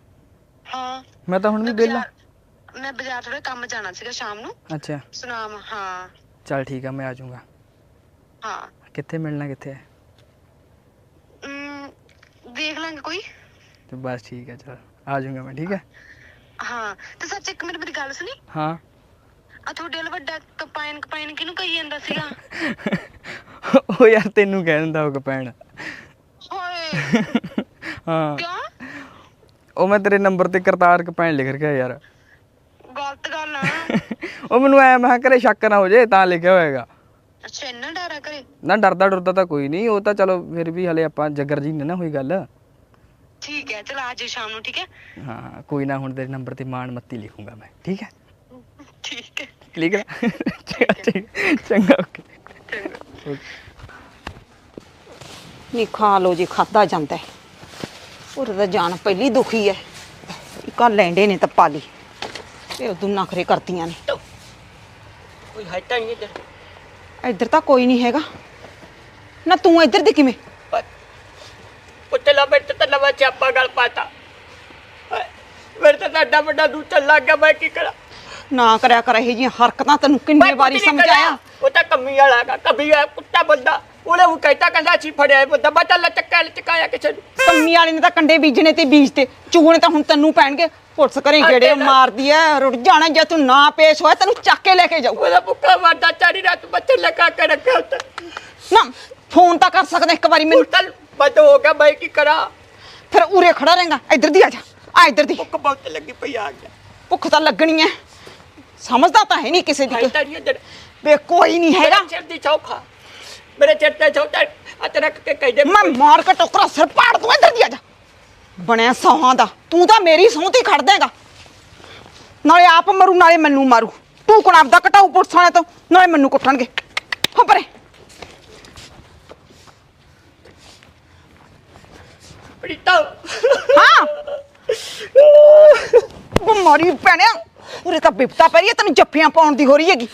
I: ਹਾਂ।
F: ਮੈਂ ਤਾਂ ਹੁਣ ਵੀ ਵਿਹਲਾ।
I: ਬਾਜ਼ਾਰ- ਮੈਂ ਬਾਜ਼ਾਰ ਥੋੜਾ ਕੰਮ ਜਾਣਾ ਸੀਗਾ ਸ਼ਾਮ ਨੂੰ।
F: ਅੱਛਾ।
I: ਸੁਨਾਮ ਹਾਂ।
F: ਚੱਲ ਠੀਕ ਆ ਮੈਂ ਆ ਜਾਊਂਗਾ।
I: ਹਾਂ।
F: ਕਿੱਥੇ ਮਿਲਣਾ ਕਿੱਥੇ? ਹੈ
I: ਅਮ, ਦੇਖ ਲਾਂਗੇ ਕੋਈ।
F: ਤੇ ਬਸ ਠੀਕ ਹੈ ਚਲ ਆ ਜਾਊਂਗਾ ਮੈਂ ਠੀਕ ਹੈ?
I: ਹਾਂ ਤੇ ਸੱਚ ਇੱਕ ਮਿੰਟ ਮੇਰੀ ਗੱਲ ਸੁਣੀ?
F: ਹਾਂ।
I: ਆ ਤੁਹਾਡੇ ਵਾਲਾ ਵੱਡਾ ਕਪਾਇਨ ਕਪਾਇਨ ਕਿਹਨੂੰ ਕਹੀ ਜਾਂਦਾ ਸੀਗਾ?
F: ਉਹ ਯਾਰ ਤੈਨੂੰ ਕਹਿ ਦਿੰਦਾ ਉਹ ਕਪੈਣ
I: ਹੋਏ
F: ਹਾਂ।
I: ਕਿਉਂ?
F: ਉਹ ਮੈਂ ਤੇਰੇ ਨੰਬਰ ਤੇ ਕਰਤਾਰ ਕਪੈਣ ਲਿਖ ਰਿਹਾ ਯਾਰ।
I: ਗਲਤ ਗੱਲ ਆ।
F: ਉਹ ਮੈਨੂੰ ਐ ਮੈਂ ਕਿਹਾ ਘਰੇ ਸ਼ੱਕ ਨਾ ਹੋ ਜੇ ਤਾਂ ਲਿਖਿਆ ਹੋਏਗਾ।
I: ਅੱਛਾ ਇੰਨਾ ਡਰ ਕਰੇ
F: ਨਾ ਡਰਦਾ ਡਰਦਾ ਤਾਂ ਕੋਈ ਨਹੀਂ ਉਹ ਤਾਂ ਚਲੋ ਫਿਰ ਵੀ ਹਲੇ ਆਪਾਂ ਜੱਗਰ ਜੀ ਨੇ ਨਾ ਹੋਈ ਗੱਲ।
I: ਠੀਕ ਹੈ ਚਲ ਆ ਜਾਓ ਸ਼ਾਮ ਨੂੰ ਠੀਕ ਹੈ?
F: ਹਾਂ ਕੋਈ ਨਾ ਹੁਣ ਤੇਰੇ ਨੰਬਰ ਤੇ ਮਾਨ ਮੱਤੀ ਲਿਖੂੰਗਾ ਮੈਂ ਠੀਕ ਹੈ?
I: ਠੀਕ ਹੈ।
F: ਠੀਕ ਹੈ? ਚੰਗਾ ਚੰਗਾ, ਚੰਗਾ। ਓਕੇ।
D: ਨਹੀਂ ਖਾ ਲੋ ਜੀ ਖਾਦਾ ਜਾਂਦਾ ਹੈ। ਉਹਦਾ ਤਾਂ ਜਾਨ ਪਹਿਲੀ ਦੁਖੀ ਹੈ। ਇਕਾ ਲੈਂਡੇ ਨੇ ਤਾਂ ਪਾਲੀ। ਇਹ ਉਦੋਂ ਨਖਰੇ ਕਰਦੀਆਂ ਨੇ।
A: ਕੋਈ ਹੈ ਤਾਂ ਨਹੀਂ ਇੱਧਰ?
D: ਇੱਧਰ ਤਾਂ ਕੋਈ ਨਹੀਂ ਹੈਗਾ। ਨਾ ਤੂੰ ਇੱਧਰ ਦੀ ਕਿਵੇਂ?
A: ਉੱਤੇ ਲਾ ਬੈਠ ਤਾਂ ਲਵਾ ਚਾਪਾ ਗਲ ਪਾਤਾ। ਮੇਰੇ ਤਾਂ ਸਾਡਾ ਵੱਡਾ ਦੂਤ ਲੱਗ ਗਿਆ ਮੈਂ ਕੀ ਕਰਾਂ?
D: ਨਾ ਕਰਿਆ ਕਰ ਇਹ ਜੀਆਂ ਹਰਕਤਾਂ ਤੈਨੂੰ ਕਿੰਨੇ
A: ਮੈਂ
D: ਵਾਰੀ
A: ਨਹੀਂ
D: ਸਮਝਾਇਆ?
A: ਕਰਿਆ। ਉਹ ਤਾਂ ਕੰਮੀ ਵਾਲਾ ਗਾ ਕਭੀ ਹੈ ਕੁੱਤਾ ਬੰਦਾ। ਉਹਨੇ ਉਹ ਕਹਿਤਾ ਕਹਿੰਦਾ ਸੀ ਫੜਿਆ ਬੰਦਾ। ਬਤਾ ਲਚਕਾ ਲਚਕਾਇਆ ਕਿਸੇ ਨੂੰ।
D: ਕੰਮੀ ਵਾਲੇ ਨੇ ਤਾਂ ਕੰਡੇ ਬੀਜਣੇ ਤੇ ਬੀਜ ਤੇ। ਚੂਹਣੇ ਤਾਂ ਹੁਣ ਤੈਨੂੰ ਪੈਣਗੇ। ਪੁਲਿਸ ਕਰੇ
A: ਅੱਗੇ
D: ਗੇੜੇ
A: ਨਾ।
D: ਮਾਰਦੀ ਐ ਰੁੱਟ ਜਾਣਾ ਜੇ ਤੂੰ ਨਾ ਪੇਸ਼ ਹੋਇਆ ਤੈਨੂੰ ਚੱਕ ਕੇ ਲੈ ਕੇ ਜਾਊ।
A: ਉਹਦਾ ਭੁੱਖਾ ਮਰਦਾ ਚਾਰੀ ਰਾਤ ਬੱਚੇ ਲਗਾ ਕੇ ਰੱਖਿਆ ਉੱਤੇ
D: ਨਾ ਫੋਨ ਤਾਂ ਕਰ ਸਕਦਾ ਇੱਕ ਵਾਰੀ ਮੈਨੂੰ।
A: ਬਦ ਹੋ ਗਿਆ ਮੈਂ ਕੀ ਕਰਾਂ?
D: ਫਿਰ ਉਰੇ ਖੜਾ ਰਹੇਗਾ ਇੱਧਰ ਦੀ ਆ ਜਾ ਆ ਇੱਧਰ ਦੀ।
A: ਭੁੱਖ ਬਹੁਤ ਲੱਗੀ ਪਈ ਆ ਗਿਆ
D: ਭੁੱਖ ਤਾਂ ਲੱਗਣੀ ਐ। ਸਮਝਦਾ ਤਾਂ ਹੈ ਨਹੀਂ ਕਿਸੇ ਦੀ
A: ਹੈ
D: ਵੇ ਕੋਈ ਨਹੀਂ ਹੈਗਾ।
A: ਚਿਰ ਤੇ ਚੌਥਾ ਅਤ ਰੱਖ ਕੇ ਕਹਿ ਦੇ।
D: ਮੈਂ ਮਾਰ ਕੇ ਟੋਕਰਾ ਸਿਰ ਪਾੜ ਦੂੰ ਇੱਧਰ ਦੀ ਆ ਜਾ। ਬਣਿਆ ਸੌਹਾਂ ਦਾ। ਤੂੰ ਤਾਂ ਮੇਰੀ ਸਹੁੰ ਤੇ ਖੜ ਦੇਗਾ ਨਾਲੇ ਆਪ ਮਰੂ ਨਾਲੇ ਮੈਨੂੰ ਮਾਰੂ। ਤੂੰ ਕੋਣ ਆਪਦਾ ਕਟਾਊ ਪੁਲਿਸ ਵਾਲੇ ਤੋਂ? ਨਾਲੇ ਮੈਨੂੰ ਕੁੱਟਣਗੇ। ਹੋ ਪਰੇ।
A: ਪ੍ਰੀਤਾ
D: ਹਾਂ? ਬਿਮਾਰੀ ਪੈਣਿਆ ਉਰੇ ਤਾਂ ਬਿਪਤਾ ਪਈ ਹੈ ਤੈਨੂੰ ਜੱਫੀਆਂ ਪਾਉਣ ਦੀ ਹੋ ਰਹੀ ਹੈਗੀ।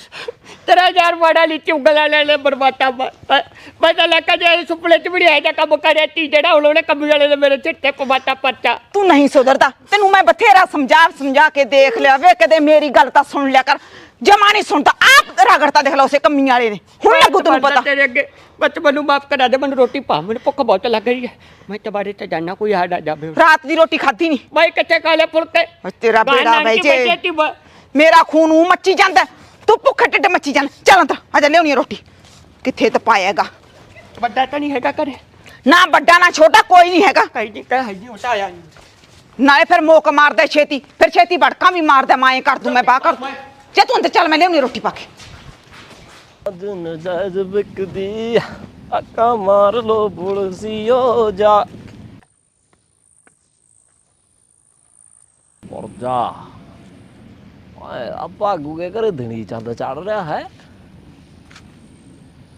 A: ਤੇਰਾ ਯਾਰ ਬੜਾ ਲਿੱਤੀ ਉਂਗਲਾਂ ਲੈ ਲੈ ਬਰਬਾਤਾ ਮੈਂ ਤਾਂ ਲੱਗਾ ਜੇ ਸੁਪਨੇ ਚ ਵੀ ਆਇਆ ਕੰਮ ਕਰਿਆ ਤੀ ਜਿਹੜਾ ਉਹਨੇ ਕੰਮ ਵਾਲੇ ਨੇ ਮੇਰੇ ਤੇ ਪਵਾਤਾ ਪਰਚਾ।
D: ਤੂੰ ਨਹੀਂ ਸੁਧਰਦਾ। ਤੈਨੂੰ ਮੈਂ ਬਥੇਰਾ ਸਮਝਾ ਸਮਝਾ ਕੇ ਦੇਖ ਲਿਆ ਵੇ ਕਦੇ ਮੇਰੀ ਗੱਲ ਤਾਂ ਸੁਣ ਲਿਆ ਕਰ। ਜਮਾ ਨਹੀਂ ਸੁਣਦਾ ਆਪ ਰਗੜਤਾ ਦੇਖ ਲਾ ਉਸੇ ਕੰਮੀ ਵਾਲੇ ਨੇ। ਹੁਣ ਲੱਗੂ ਤੈਨੂੰ ਪਤਾ।
A: ਤੇਰੇ ਅੱਗੇ। ਬੱਚ ਮੈਨੂੰ ਮਾਫ ਕਰਾ ਦੇ ਮੈਨੂੰ ਰੋਟੀ ਪਾ ਮੈਨੂੰ ਭੁੱਖ ਬਹੁਤ ਲੱਗ ਰਹੀ ਹੈ। ਮੈਂ ਤਬਾਰੇ ਤੇ ਜਾਣਾ ਕੋਈ ਆੜਾ ਜਾਵੇ।
D: ਰਾਤ ਦੀ ਰੋਟੀ ਖਾਧੀ ਨਹੀਂ।
A: ਮੈਂ ਕਿੱਥੇ ਖਾ ਲੈ ਫੁਲਕੇ?
D: ਤੇਰਾ ਬੇੜਾ
A: ਗਾਨਾਂ
D: ਬਈ
A: ਕੀ
D: ਜੇ।
A: ਬੱਚੇ ਤੀ ਬ-
D: ਮੇਰਾ ਖੂਨ ਉਹ ਮੱਚੀ ਜਾਂਦਾ। ਤੂੰ ਭੁੱਖੇ ਢਿੱਡ ਮੱਚੀ ਜਾਂਦਾ ਚੱਲ ਅੰਦਰ ਆ ਜਾ ਲਿਆਉਣੀ ਰੋਟੀ। ਕਿੱਥੇ ਤਪਾਏਗਾ
A: ਵੱਡਾ ਤਾਂ ਨਹੀਂ ਹੈਗਾ ਘਰੇ।
D: ਨਾ ਵੱਡਾ ਨਾ ਛੋਟਾ ਕੋਈ ਨਹੀਂ ਹੈਗਾ।
A: ਕਹੀ ਜੀ ਕਹਿ ਜੀ ਉਟਾ ਆਇਆ ਨਹੀਂ
D: ਨਾਲੇ ਫਿਰ ਮੋਕ ਮਾਰਦਾ ਛੇਤੀ। ਫਿਰ ਛੇਤੀ ਭੜਕਾਂ ਵੀ ਮਾਰਦਾ ਮਾਏ ਕਰ ਦੂੰ ਮੈਂ ਬਾਹ ਕਰ ਦੂੰ। ਜੇ ਤੂੰ ਅੰਦਰ ਚੱਲ, ਮੈਂ ਲਿਆਉਣੀ ਹੈ ਰੋਟੀ ਪਾ ਕੇ।
H: ਨਜਾਇਜ਼ ਵਿਕਦੀ ਅੱਕਾ ਮਾਰ ਲੋ ਪੁਲਸੀਓ ਜਾ। ਮਰ ਓਏ, ਆ ਭਾਗੂ ਕੇ ਘਰੇ ਦਿਨੀ ਚੰਦ ਚੜ ਰਿਹਾ ਹੈ।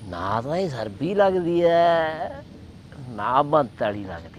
H: ਨਾ ਤਾਂ ਇਹ ਸਰਬੀ ਲੱਗਦੀ ਐ, ਨਾ ਬੰਤੜੀ ਲੱਗਦੀ।